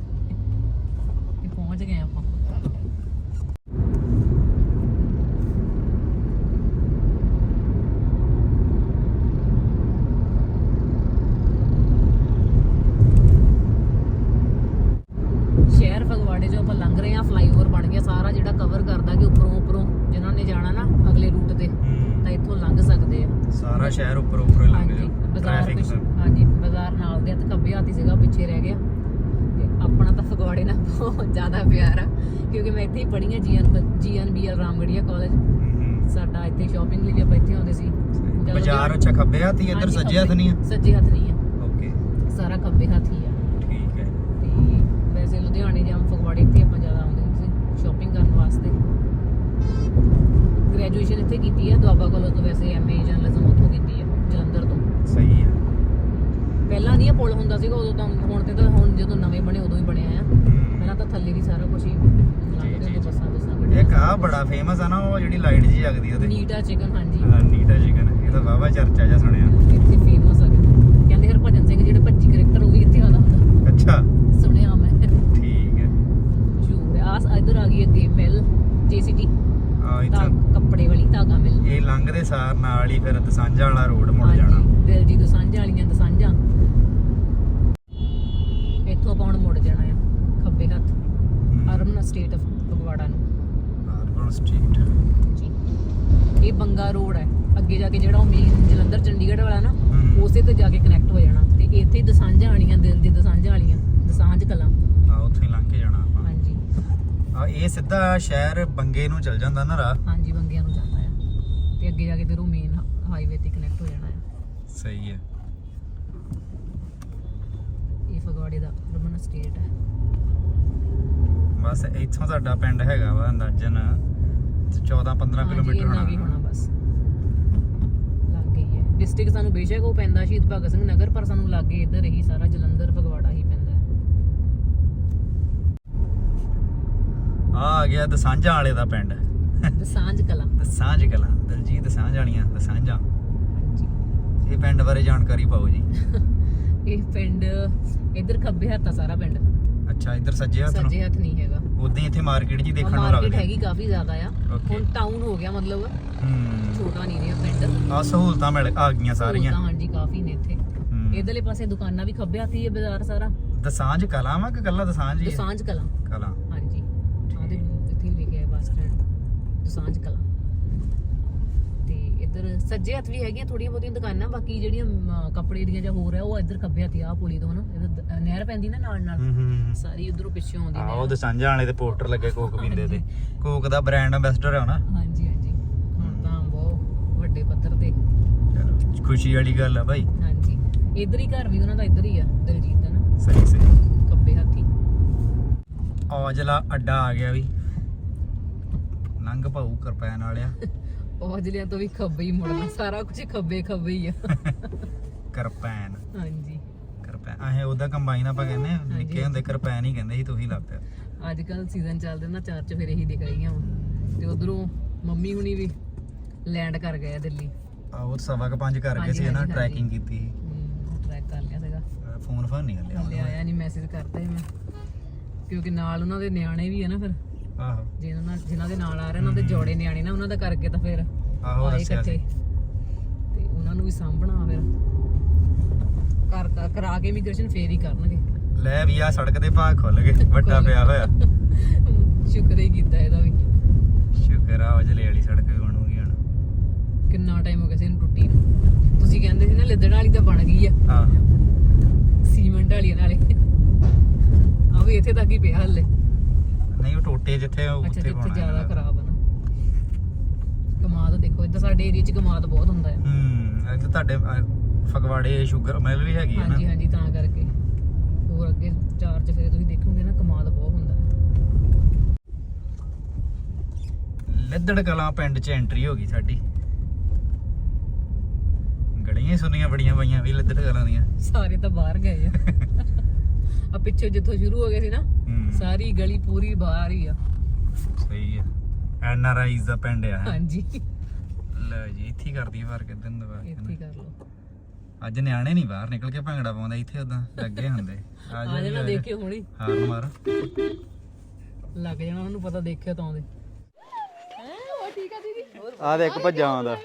ਤੇ ਪਹੁੰਚ ਗਏ ਆਪਾਂ ਸ਼ਹਿਰ ਫਗਵਾੜੇ ਜੋ ਆਪਾਂ ਲੰਘ ਰਹੇ ਆ ਫਲਾਈਓਵਰ ਬਣ ਗਿਆ ਸਾਰਾ ਜਿਹੜਾ ਕਵਰ ਕਰਦਾ ਕਿ ਉੱਪਰੋਂ ਉੱਪਰੋਂ ਜਿਨ੍ਹਾਂ ਨੇ ਜਾਣਾ ਨਾ ਅਗਲੇ ਰੂਟ ਤੇ ਤਾਂ ਇੱਥੋਂ ਲੰਘ ਸਕਦੇ ਆ ਸਾਰਾ ਸ਼ਹਿਰ ਉੱਪਰ ਉੱਪਰ ਹੀ ਲੰਘ ਹਾਂਜੀ ਜਾ ਬਾਜ਼ਾਰ ਟ੍ਰੈਫਿਕ ਕੁਛ ਹਾਂਜੀ ਬਾਜ਼ਾਰ ਨਾਲ ਦੇ ਹੱਥ ਖੱਬੇ ਹੱਥ ਹੀ ਸੀਗਾ ਪਿੱਛੇ ਰਹਿ ਗਿਆ ਤੇ ਆਪਣਾ ਤਾਂ ਫਗਵਾੜੇ ਨਾਲ ਬਹੁਤ ਜ਼ਿਆਦਾ ਪਿਆਰ ਆ ਕਿਉਂਕਿ ਮੈਂ ਇੱਥੇ ਹੀ ਪੜ੍ਹੀ ਆ ਜੀਐਨ ਜੀਐਨਬੀਐਲ ਰਾਮਗੜੀਆ ਕਾਲਜ ਸਾਡਾ ਇੱਥੇ ਸ਼ਾਪਿੰਗ ਲਈ ਵੀ ਆਪਾਂ ਇੱਥੇ ਆਉਂਦੇ ਸੀ ਵੀ- ਅੱਛਾ ਖੱਬੇ ਹੱਥ ਹੀ ਇੱਧਰ ਹਾਂਜੀ, ਸੱਜੇ ਹੱਥ ਖੱਬੇ- ਨਹੀਂ ਆ? ਸੱਜੇ ਹੱਥ ਨਹੀਂ ਆ। ਓਕੇ। ਸਾਰਾ ਖੱਬੇ ਹੱਥ ਹੀ ਆ। ਠੀਕ ਹੈ। ਤੇ ਵੈਸੇ ਲੁਧਿਆਣੇ ਜਾਂ ਫਗਵਾੜੇ ਇੱਥੇ ਆਪਾਂ ਜ਼ਿਆਦਾ ਆਉਂਦੇ ਹੁੰਦੇ ਸੀ ਸ਼ਾਪਿੰਗ ਕਰਨ ਵਾਸਤੇ। ਗ੍ਰੈਜੂਏਸ਼ਨ ਇੱਥੇ ਕੀਤੀ ਹੈ ਦੁਆਬਾ ਕਾਲਜ ਤੋਂ ਵੈਸੇ ਐਮਏ ਜਰਨਲਿਜ਼ਮ ਉੱਥੋਂ ਕੀਤੀ ਹੈ ਜਲੰਧਰ ਤੋਂ। ਸਹੀ ਹੈ। ਪਹਿਲਾਂ ਨਹੀਂ ਇਹ ਪੁਲ ਹੁੰਦਾ ਸੀਗਾ ਉਦੋਂ ਤਾਂ ਹੁਣ ਤੇ ਤਾਂ ਹੁਣ ਜਦੋਂ ਨਵੇਂ ਬਣੇ ਉਦੋਂ ਹੀ ਬਣਿਆ ਆ। ਪਹਿਲਾਂ ਤਾਂ ਥੱਲੇ ਦੀ ਸਾਰਾ ਕੁਝ ਹੀ ਲੰਘਦੇ ਹੁੰਦੇ ਬੱਸਾਂ ਬੱਸਾਂ ਇੱਕ ਆ ਬੜਾ ਫੇਮਸ ਆ ਨਾ ਉਹ ਜਿਹੜੀ ਲਾਈਟ ਜੀ ਜਗਦੀ ਉਹਦੇ। ਨੀਟਾ ਚਿਕਨ ਹਾਂਜੀ। ਹਾਂ ਨੀਟਾ ਚਿਕਨ। ਇਹ ਤਾਂ ਵਾਵਾ ਚਰਚਾ ਜਾ ਸੁਣਿਆ। ਇੱਥੇ ਫੇਮਸ ਆ ਕਹਿੰਦੇ ਹਰਭਜਨ ਸਿੰਘ ਜਿਹੜੇ ਭੱਜੀ ਕਰੈਕਟਰ ਉਹ ਵੀ ਇੱਥੇ ਆਦਾ ਹੁੰਦਾ। ਅੱਛਾ। ਸੁਣਿਆ ਮੈਂ। ਠੀਕ ਹੈ। ਜੂਰ ਆਸ ਇਧਰ ਆ ਗਈ ਅੱਗੇ ਮਿਲ ਜੀਸੀਟੀ ਆ ਇੱਥੇ। ਕੱਪੜੇ ਵਾਲੀ ਧਾਗਾ ਮਿਲ। ਇਹ ਲੰਘਦੇ ਸਾਰ ਨਾਲ ਹੀ ਫਿਰ ਦਸਾਂਝਾ ਵਾਲਾ ਰੋਡ ਮੁੜ ਜਾਣਾ। ਦਿਲਜੀ ਦਸਾਂਝਾਂ ਵਾਲੀਆਂ ਦਸਾਂਝਾਂ। ਇੱਥੋਂ ਆਪਾਂ ਹੁਣ ਮੁੜ ਜਾਣਾ ਆ ਖੱਬੇ ਹੱਥ। ਅਰਮਨ ਸਟੇਟ ਆਫ ਫਗਵਾੜਾ ਨੂੰ। ਅਰਬਨ ਸਟਰੀਟ ਜੀ। ਇਹ ਬੰਗਾ ਰੋਡ ਹੈ। ਅੱਗੇ ਜਾ ਕੇ ਜਿਹੜਾ ਉਹ ਮੇਨ ਜਲੰਧਰ ਚੰਡੀਗੜ੍ਹ ਵਾਲਾ ਨਾ ਹਮ। ਉਸੇ ਤੇ ਜਾ ਕੇ ਕਨੈਕਟ ਹੋ ਜਾਣਾ। ਤੇ ਇੱਥੇ ਹੀ ਦਸਾਂਝਾਂ ਆਣੀਆਂ ਦਿਲ ਦੀ ਦਸਾਂਝਾਂ ਵਾਲੀਆਂ ਦਸਾਂਝ ਕਲਾਂ। ਆ ਉੱਥੇ ਹੀ ਲੰਘ ਕੇ ਜਾਣਾ ਆਪਾਂ। ਹਾਂਜੀ। ਆ ਇਹ ਸਿੱਧਾ ਸ਼ਹਿਰ ਬੰਗੇ ਨੂੰ ਚੱਲ ਜਾਂਦਾ ਨਾ ਰਾਹ। ਹਾਂਜੀ ਬੰਗਿਆਂ ਨੂੰ ਜਾਂਦਾ ਆ। ਤੇ ਅੱਗੇ ਜਾ ਕੇ ਫਿਰ ਉਹ ਮੇਨ ਹਾਈਵੇ ਤੇ ਕਨੈਕਟ ਹੋ ਜਾਣਾ ਆ। ਸਹੀ ਹੈ। ਇਹ ਫਗਵਾੜੇ ਦਾ ਰਮਨ ਸਟੇਟ ਹੈ। ਬਸ ਇੱਥੋਂ ਸਾਡਾ ਪਿੰਡ ਹੈਗਾ ਵਾ ਅੰਦਾਜ਼ਨ 14 15 ਹਾਂਜੀ, ਕਿਲੋਮੀਟਰ ਇੰਨਾ ਕੀ ਹੋਣਾ ਹੋਣਾ। ਬਸ। ਲੱਗ ਗਈ ਹੈ। ਡਿਸਟ੍ਰਿਕਟ ਸਾਨੂੰ ਬੇਸ਼ੱਕ ਉਹ ਪੈਂਦਾ ਸ਼ਹੀਦ ਭਗਤ ਸਿੰਘ ਨਗਰ ਪਰ ਸਾਨੂੰ ਲੱਗੇ ਇੱਧਰ ਹੀ ਸਾਰਾ ਜਲੰਧਰ ਫਗਵਾੜਾ ਹੀ ਪੈਂਦਾ ਹੈ। ਆ ਗਿਆ ਦਸਾਂਝਾ ਵਾਲੇ ਦਾ ਪਿੰਡ। ਦਸਾਂਝ ਕਲਾਂ। ਦਸਾਂਝ ਕਲਾਂ। ਦਲਜੀਤ ਦਸਾਂਝ। ਵਾਲੀਆਂ ਦਸਾਂਝਾਂ ਇਹ ਪਿੰਡ ਬਾਰੇ ਜਾਣਕਾਰੀ ਪਾਓ ਜੀ। ਇਹ ਪਿੰਡ ਇੱਧਰ ਖੱਬੇ ਹੱਥ ਆ ਸਾਰਾ ਪਿੰਡ। ਅੱਛਾ ਇੱਧਰ ਸੱਜੇ ਹੱਥ ਸੱਜੇ ਹੱਥ ਨਹੀਂ ਹੈਗਾ। ਉਦਾਂ ਇੱਥੇ ਮਾਰਕੀਟ ਜੀ ਦੇਖਣ ਨੂੰ ਮਾਰਕੀਟ ਲੱਗਦੀ ਹੈਗੀ ਕਾਫੀ ਜ਼ਿਆਦਾ ਆ। Okay. ਹੁਣ ਟਾਊਨ ਹੋ ਗਿਆ ਮਤਲਬ। ਹੂੰ। ਛੋਟਾ ਨਹੀਂ ਰਿਹਾ ਪਿੰਡ। ਆ ਸਹੂਲਤਾਂ ਮਿਲ ਆ ਗਈਆਂ ਸਾਰੀਆਂ। ਸਹੂਲਤਾਂ ਹਾਂਜੀ ਕਾਫੀ ਨੇ ਇੱਥੇ। ਹੂੰ। ਇਧਰਲੇ ਪਾਸੇ ਦੁਕਾਨਾਂ ਵੀ ਖੱਬੇ ਹੱਥ ਹੀ ਬਾਜ਼ਾਰ ਸਾਰਾ। ਦਸਾਂਝ ਕਲਾਂ ਵਾ ਕਿ ਕੱਲਾ ਦਸਾਂਝ ਹੀ ਹੈ ਦਸਾਂਝ ਕਲਾਂ। ਕਲਾਂ। ਹਾਂਜੀ। ਆਦੇ ਇੱਥੇ ਲਿਖਿਆ ਹੈ ਬੱਸ ਸਟੈਂਡ। ਦਸਾਂਝ ਕਲਾਂ। ਇੱਧਰ ਸੱਜੇ ਹੱਥ ਵੀ ਹੈਗੀਆਂ ਥੋੜੀਆਂ ਬਹੁਤੀਆਂ ਦੁਕਾਨਾਂ ਬਾਕੀ ਜਿਹੜੀਆਂ ਅਮ, ਕੱਪੜੇ ਦੀਆਂ ਜਾਂ ਹੋਰ ਹੈ ਉਹ ਇੱਧਰ ਖੱਬੇ ਹੱਥ ਆ ਪੁਲੀ ਤੋਂ ਨਾ ਇੱਧਰ ਦ- ਨਹਿਰ ਪੈਂਦੀ ਨਾ ਨਾਲ ਨਾਲ ਹੂੰ ਹੂੰ ਸਾਰੀ ਉਧਰੋਂ ਪਿੱਛੋਂ ਆਉਂਦੀ ਆ ਉਹ ਦਸਾਂਝਾਂ ਵਾਲੇ ਦੇ ਪੋਸਟਰ ਲੱਗੇ ਕੋਕ ਪੀਂਦੇ ਤੇ। ਕੋਕ ਦਾ ਬ੍ਰਾਂਡ ਐਂਬੈਸਡਰ ਹੈ ਨਾ। ਹਾਂਜੀ ਹਾਂਜੀ। ਹੁਣ ਤਾਂ ਬਹੁਤ ਵੱਡੇ ਪੱਧਰ ਤੇ। ਚਲੋ ਖੁਸ਼ੀ ਵਾਲੀ ਗੱਲ ਆ ਭਾਈ ਹਾਂਜੀ। ਇੱਧਰ ਹੀ ਘਰ ਵੀ ਉਹਨਾਂ ਦਾ ਇੱਧਰ ਹੀ ਆ ਦਲਜੀਤ ਦਾ ਨਾ। ਸਹੀ ਸਹੀ। ਖੱਬੇ ਹੱਥੀ। ਔਜਲਾ ਅੱਡਾ ਆ ਗਿਆ ਵੀ। ਨੰਗ ਭਾਊ ਕਰਪੈਨ ਵਾਲਿਆ। ਔਜਲਿਆਂ ਤੋਂ ਵੀ ਖੱਬੇ ਹੀ ਮੁੜਨਾ ਸਾਰਾ ਕੁਝ ਖੱਬੇ ਖੱਬੇ ਹੀ ਆ। ਕਰਪੈਨ। ਹਾਂਜੀ। ਕਰਪੈਨ। ਆਹੇ ਉਹਦਾ ਕੰਬਾਈਨ ਆਪਾਂ ਕਹਿੰਦੇ ਆ ਨਿੱਕੇ ਹੁੰਦੇ ਕਰਪੈਨ ਹੀ ਕਹਿੰਦੇ ਸੀ ਤੂੰ ਹੀ ਲੱਗ ਪਿਆ ਅੱਜ ਕੱਲ ਸੀਜ਼ਨ ਚੱਲਦੇ ਨਾ ਚਾਰ ਚ ਫਿਰ ਇਹੀ ਦਿਖ ਰਹੀਆਂ ਵਾ। ਤੇ ਉਧਰੋਂ ਮੰਮੀ ਹੁਣੀ ਵੀ ਲੈਂਡ ਕਰ ਗਏ ਆ ਦਿੱਲੀ। ਆ ਉਹ ਸਵਾ ਕ ਪੰਜ ਕਰ ਗਏ ਹਾਂਜੀ, ਸੀ ਨਾ ਹਾਂਜੀ, ਟਰੈਕਿੰਗ ਕੀਤੀ ਟਰੈਕ ਕਰ ਲਿਆ ਸੀਗਾ। ਫੋਨ ਫਾਨ ਨਹੀਂ ਹਲੇ ਲਿਆ ਆਇਆ। ਨਹੀਂ ਮੈਸੇਜ ਕਰਤਾ ਹੀ ਮੈਂ। ਕਿਉਂਕਿ ਨਾਲ ਉਹਨਾਂ ਦੇ ਨਿਆਣੇ ਵੀ ਆ ਨਾ ਫਿਰ। ਆਹੋ। ਜਿਹਨਾਂ ਜਿਨ੍ਹਾਂ ਦੇ ਨਾਲ ਆ ਰਹੇ ਉਹਨਾਂ ਦੇ ਜੋੜੇ ਨਿਆਣੇ ਨਾ ਉਹਨਾਂ ਦਾ ਕਰਕੇ ਤਾਂ ਫਿਰ ਆਹੋ ਆਏ ਦੱਸਿਆ ਇਕੱਠੇ ਸੀ। ਤੇ ਉਹਨਾਂ ਨੂੰ ਵੀ ਸਾਂਭਣਾ ਫਿਰ। ਕਰ ਕਰ- ਕਰਾ ਕੇ ਇਮੀਗ੍ਰੇਸ਼ਨ ਫੇਰ ਹੀ ਕਰਨਗੇ। ਲੈ ਵੀ ਆ ਸੜਕ ਦੇ ਭਾਗ ਖੁੱਲ ਗਏ ਵੱਡਾ ਪਿਆ ਹੋਇਆ। ਸ਼ੁਕਰ ਹੀ ਕੀਤਾ ਇਹਦਾ ਵੀ। ਸ਼ੁਕਰ ਆ ਔਜਲੇ ਵਾਲੀ ਸੜਕ ਬਣੂਗੀ ਹੁਣ। ਕਿੰਨਾ ਟਾਈਮ ਹੋ ਗਿਆ ਸੀ ਇਹਨੂੰ ਟੁੱਟੀ ਨੂੰ। ਤੁਸੀਂ ਕਹਿੰਦੇ ਸੀ ਨਾ ਲਿੱਦੜ ਵਾਲੀ ਤਾਂ ਬਣ ਗਈ ਆ। ਹਾਂ। ਸੀਮੈਂਟ ਵਾਲੀ ਨਾਲੇ। ਆ ਵੀ ਇੱਥੇ ਤੱਕ ਹੀ ਪਿਆ ਹੱਲੇ। ਨਹੀਂ ਉਹ ਟੋਟੇ ਜਿੱਥੇ ਉਹ ਅੱਛਾ ਉੱਥੇ ਜਿੱਥੇ ਪਾਉਣਾ ਜ਼ਿਆਦਾ। ਖਰਾਬ ਆ ਨਾ। ਕਮਾਦ ਦੇਖੋ ਇੱਧਰ ਸਾਡੇ ਏਰੀਆ 'ਚ ਕਮਾਦ ਬਹੁਤ ਹੁੰਦਾ ਹੈ। ਹੂੰ ਇੱਥੇ ਤੁਹਾਡੇ ਅਹ, ਫਗਵਾੜੇ ਸ਼ੂਗਰ ਮਿਲ ਵੀ ਹੈਗੀ ਹੈ ਨਾ। ਹਾਂਜੀ ਹਾਂਜੀ ਤਾਂ ਕਰਕੇ। ਹੋਰ ਅੱਗੇ ਚਾਰ 'ਚ ਫਿਰ ਤੁਸੀਂ ਦੇਖੋਗੇ ਨਾ ਕਮਾਦ ਬਹੁਤ ਹੁੰਦਾ ਹੈ। ਲੱਦੜ ਕਲਾਂ ਪਿੰਡ 'ਚ ਐਂਟਰੀ ਹੋ ਗਈ ਸਾਡੀ। ਗੜੀਆਂ ਸੁੰਨੀ ਸੁੰਨੀਆਂ ਬੜੀਆਂ ਪਈਆਂ ਵੀ ਲੱਦੜ ਕਲਾਂ ਦੀਆਂ। ਸਾਰੇ ਤਾਂ ਬਾਹਰ ਗਏ ਆ। ਆ ਪਿੱਛੇ ਜਿੱਥੋਂ ਸ਼ੁਰੂ ਹੋ ਗਏ ਸੀ ਨਾ ਹੂੰ। ਸਾਰੀ ਗਲੀ ਪੂਰੀ ਬਾਹਰ ਹੀ ਆ। ਸਹੀ ਹੈ ਐਨ ਆਰ ਆਈਜ਼ ਦਾ ਪਿੰਡ ਆ। ਹੈਂ। ਹਾਂਜੀ। ਲੈ ਜੀ ਇੱਥੇ ਹੀ ਕਰਦੀ ਵਾਰ ਕਿਦਨ ਦਵਾ ਇੱਥੇ ਹੀ ਕਰ ਲਓ। ਅੱਜ ਨਿਆਣੇ ਨਹੀਂ ਬਾਹਰ ਨਿਕਲ ਕੇ ਭੰਗੜਾ ਪਾਉਂਦੇ ਇੱਥੇ ਉਦਾਂ ਲੱਗੇ ਹੁੰਦੇ। ਆ ਆ ਜਾ ਜਾਣਾ ਦੇਖੇ ਹੁਣੀ। ਹਾਰ ਮਾਰ। ਲੱਗ ਜਾਣਾ ਉਹਨੂੰ ਪਤਾ ਦੇਖਿਆ ਤਾਂ ਆਉਂਦੇ ਆ ਦੇਖ ਭੱਜਾ ਆਉਂਦਾ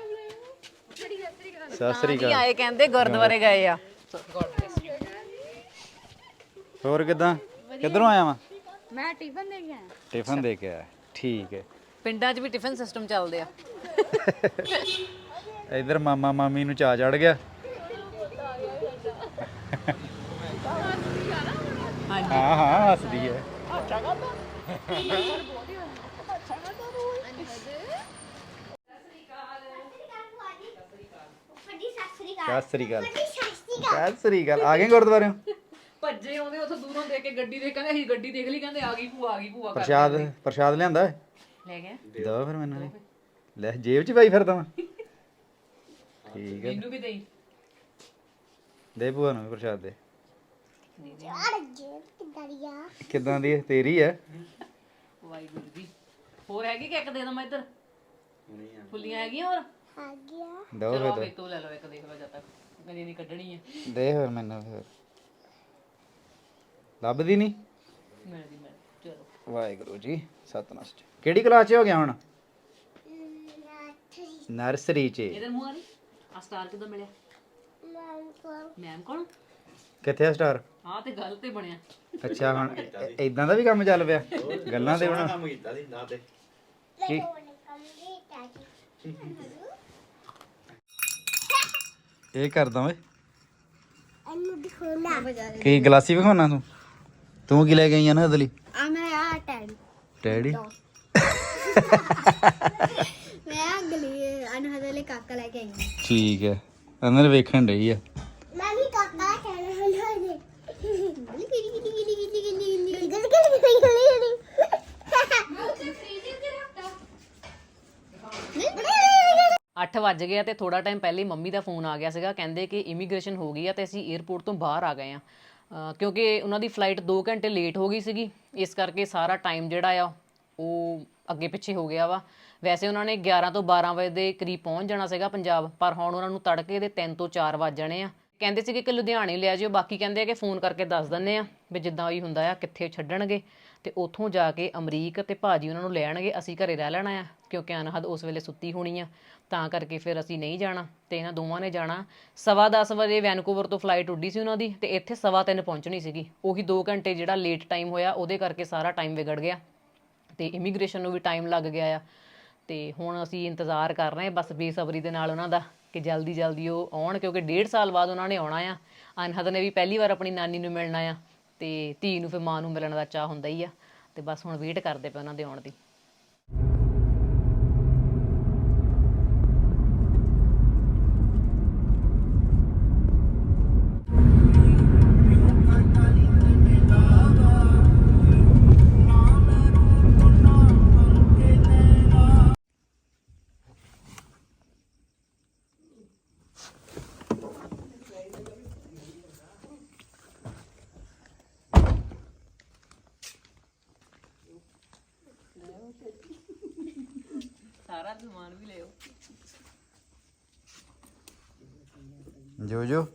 ਸਤਿ ਸ੍ਰੀ ਅਕਾਲ ਆਏ ਕਹਿੰਦੇ ਗੁਰਦੁਆਰੇ ਗਏ ਆ। ਹੋਰ ਕਿਦਾਂ? ਕਿੱਧਰੋਂ ਆਇਆ ਵਾ? ਮੈਂ ਟਿਫਨ ਦੇ ਗਿਆ ਟਿਫਨ ਦੇ ਕੇ ਆਇਆ। ਠੀਕ ਹੈ। ਪਿੰਡਾਂ 'ਚ ਵੀ ਟਿਫਨ ਸਿਸਟਮ ਚੱਲਦੇ ਆ। ਇਧਰ ਮਾਮਾ ਮਾਮੀ ਨੂੰ ਚਾ ਚੜ ਗਿਆ। ਹਾਂ ਹਾਂ ਹੱਸਦੀ ਹੈ। ਸਤਿ ਸ੍ਰੀ ਅਕਾਲ। ਸਤਿ ਸ੍ਰੀ ਅਕਾਲ। ਆ ਗਏ ਗੁਰਦੁਆਰੇ ਭੱਜੇ ਆਉਂਦੇ ਉੱਥੋਂ ਦੂਰੋਂ ਦੇਖ ਕੇ ਗੱਡੀ ਦੇ ਕਹਿੰਦੇ ਅਸੀਂ ਗੱਡੀ ਦੇਖ ਲਈ ਕਹਿੰਦੇ ਆ ਗਈ ਭੂਆ ਆ ਗਈ ਭੂਆ ਪ੍ਰਸ਼ਾਦ ਪ੍ਰਸ਼ਾਦ ਲਿਆਂਦਾ ਲੈ ਗਿਆ। ਦੋ ਫਿਰ ਮੈਨੂੰ ਵੀ। ਲੈ ਜੇਬ 'ਚ ਪਾਈ ਫਿਰਦਾ ਮੈਂ ਠੀਕ ਹੈ ਮੈਨੂੰ ਵੀ ਦੇਈ। ਦੇ ਭੂਆ ਨੂੰ ਵੀ ਪ੍ਰਸ਼ਾਦ ਦੇ। ਕਿੱਦਾਂ ਦੀ ਹੈ ਤੇਰੀ ਹੈ ਵਾਹਿਗੁਰੂ ਜੀ। ਹੋਰ ਹੈਗੀ ਕਿ ਇੱਕ ਦੇ ਦਵਾਂ ਇੱਧਰ? ਫੁੱਲੀਆਂ ਹੈਗੀਆਂ ਹੋਰ? ਦੋ ਚਲੋ ਫਿਰ ਵੇ ਤੂੰ ਲੈ ਲਓ ਇੱਕ ਦੇਖ ਲਓ ਜਦ ਤੱਕ। ਕਦੀ ਨਹੀਂ ਕੱਢਣੀ ਹੈ ਦੇ ਫਿਰ ਮੈਨੂੰ ਫਿਰ। ਲੱਭਦੀ ਨਹੀਂ? ਮਿਲਦੀ ਮਿਲ ਚਲੋ। ਵਾਹਿਗੁਰੂ ਜੀ ਸਤਨਾਮ ਸ੍ਰੀ ਕਿਹੜੀ ਕਲਾਸ 'ਚ ਹੋ ਗਿਆ ਹੁਣ? ਨਰਸਰੀ। 'ਚ। ਇਹਦੇ ਮੂੰਹ ਆ ਰਹੀ ਆ ਸਟਾਰ ਕਿੱਦਾਂ ਮਿਲਿਆ? ਮੈਮ ਕੋਲ। ਕਿੱਥੇ ਆ ਸਟਾਰ ਹਾਂ ਤੇ ਗੱਲ ਤੇ ਬਣਿਆ। ਅੱਛਾ ਹੁਣ ਇਦਾਂ ਦਾ। ਵੀ ਕੰਮ ਚੱਲ ਪਿਆ। ਗੱਲਾਂ ਦੇ ਬਣਾ ਕੰਮ ਕੀਤਾ ਸੀ ਨਾ ਤੇ। ਕੀ? ਇਹ ਕਰਦਾ ਓਏ। ਕੀ ਗਲਾਸੀ ਵਿਖਾਉਣਾ ਤੂੰ? ਤੂੰ ਕੀ ਲੈ ਗਈ ਆ ਨਾ ਅਦਲੀ ਆ ਮੈਂ ਆ ਟੈਡੀ ਡੈਡੀ ਮੈਂ ਅਗਲੀ ਅਨਹਦ ਲਈ ਕਾਕਾ ਲੈ ਕੇ ਆਈ ਹਾਂ ਠੀਕ ਹੈ ਅੰਦਰ ਵੇਖਣ ਰਹੀ ਆ ਮੈਂ ਵੀ ਕਾਕਾ ਕਹਿਣਾ ਹੁੰਦਾ ਨੇ ਗਲੀ ਗਲੀ ਗਲੀ ਗਲੀ ਗਲੀ ਗਲੀ ਗਲੀ ਗਲੀ ਗਲੀ ਗਲੀ ਗਲੀ 8 ਵੱਜ ਗਏ ਆ ਤੇ ਥੋੜਾ ਟਾਈਮ ਪਹਿਲੇ ਹੀ ਮੰਮੀ ਦਾ ਫੋਨ ਆ ਗਿਆ ਸੀਗਾ ਕਹਿੰਦੇ ਕਿ ਇਮੀਗ੍ਰੇਸ਼ਨ ਹੋ ਗਈ ਆ ਤੇ ਅਸੀਂ 에ਅਰਪੋਰਟ ਤੋਂ ਬਾਹਰ ਆ ਗਏ ਆ ਕਿਉਂਕਿ ਉਹਨਾਂ ਦੀ ਫਲਾਈਟ 2 ਘੰਟੇ ਲੇਟ ਹੋ ਗਈ ਸੀਗੀ, ਇਸ ਕਰਕੇ ਸਾਰਾ ਟਾਈਮ ਜਿਹੜਾ ਆ, ਉਹ ਅੱਗੇ ਪਿੱਛੇ ਹੋ ਗਿਆ ਵਾ। ਵੈਸੇ ਉਹਨਾਂ ਨੇ 11 ਤੋਂ 12 ਵਜੇ ਦੇ ਕਰੀਬ ਪਹੁੰਚ ਜਾਣਾ ਸੀਗਾ ਪੰਜਾਬ, ਪਰ ਹੁਣ ਉਹਨਾਂ ਨੂੰ ਤੜਕੇ ਦੇ 3 ਤੋਂ 4 ਵੱਜ ਜਾਣੇ ਆ। ਕਹਿੰਦੇ ਸੀਗੇ ਕਿ ਲੁਧਿਆਣੇ ਲਿਆ ਜਿਓ, ਬਾਕੀ ਕਹਿੰਦੇ ਆ ਕਿ ਫੋਨ ਕਰਕੇ ਦੱਸ ਦਿੰਨੇ ਆ ਵੀ ਜਿੱਦਾਂ ਵੀ ਹੁੰਦਾ ਆ, ਕਿੱਥੇ ਛੱਡਣਗੇ। ਤੇ ਉੱਥੋਂ ਜਾ ਕੇ ਅਮਰੀਕ ਤੇ ਭਾਜੀ ਉਹਨਾਂ ਨੂੰ ਲੈਣਗੇ, ਅਸੀਂ ਘਰੇ ਰਹਿ ਲੈਣਾ ਆ, ਕਿਉਂਕਿ ਅਨਹਦ ਉਸ ਵੇਲੇ ਸੁੱਤੀ ਹੋਣੀ ਆ। ਤਾਂ ਕਰਕੇ ਫਿਰ ਅਸੀਂ ਨਹੀਂ ਜਾਣਾ ਤੇ ਇਹਨਾਂ ਦੋਵਾਂ ਨੇ ਜਾਣਾ। ਸਵਾ ਦਸ ਵਜੇ ਵੈਨਕੂਵਰ ਤੋਂ ਫਲਾਈਟ ਉੱਡੀ ਸੀ ਉਹਨਾਂ ਦੀ ਤੇ ਇੱਥੇ ਸਵਾ ਤਿੰਨ ਪਹੁੰਚਣੀ ਸੀਗੀ। ਉਹੀ 2 ਘੰਟੇ ਜਿਹੜਾ ਲੇਟ ਟਾਈਮ ਹੋਇਆ, ਉਹਦੇ ਕਰਕੇ ਸਾਰਾ ਟਾਈਮ ਵਿਗੜ ਗਿਆ ਤੇ ਇਮੀਗ੍ਰੇਸ਼ਨ ਨੂੰ ਵੀ ਟਾਈਮ ਲੱਗ ਗਿਆ ਆ। ਤੇ ਹੁਣ ਅਸੀਂ ਇੰਤਜ਼ਾਰ ਕਰ ਰਹੇ ਹਾਂ ਬਸ ਬੇਸਬਰੀ ਦੇ ਨਾਲ ਉਹਨਾਂ ਦਾ ਕਿ ਜਲਦੀ ਜਲਦੀ ਉਹ ਆਉਣ, ਕਿਉਂਕਿ ਡੇਢ ਸਾਲ ਬਾਅਦ ਉਹਨਾਂ ਨੇ ਆਉਣਾ ਆ। ਅਨਹਦ ਨੇ ਵੀ ਪਹਿਲੀ ਵਾਰ ਆਪਣੀ ਨਾਨੀ ਨੂੰ ਮਿਲਣਾ ਆ। ਤੇ ਧੀ ਨੂੰ ਫਿਰ ਮਾਂ ਨੂੰ ਮਿਲਣ ਦਾ ਚਾਹ ਹੁੰਦਾ ਹੀ ਆ। ਤੇ ਬਸ ਹੁਣ ਵੇਟ ਕਰਦੇ ਪਏ ਉਹਨਾਂ ਦੇ ਆਉਣ ਦੀ। yo yo.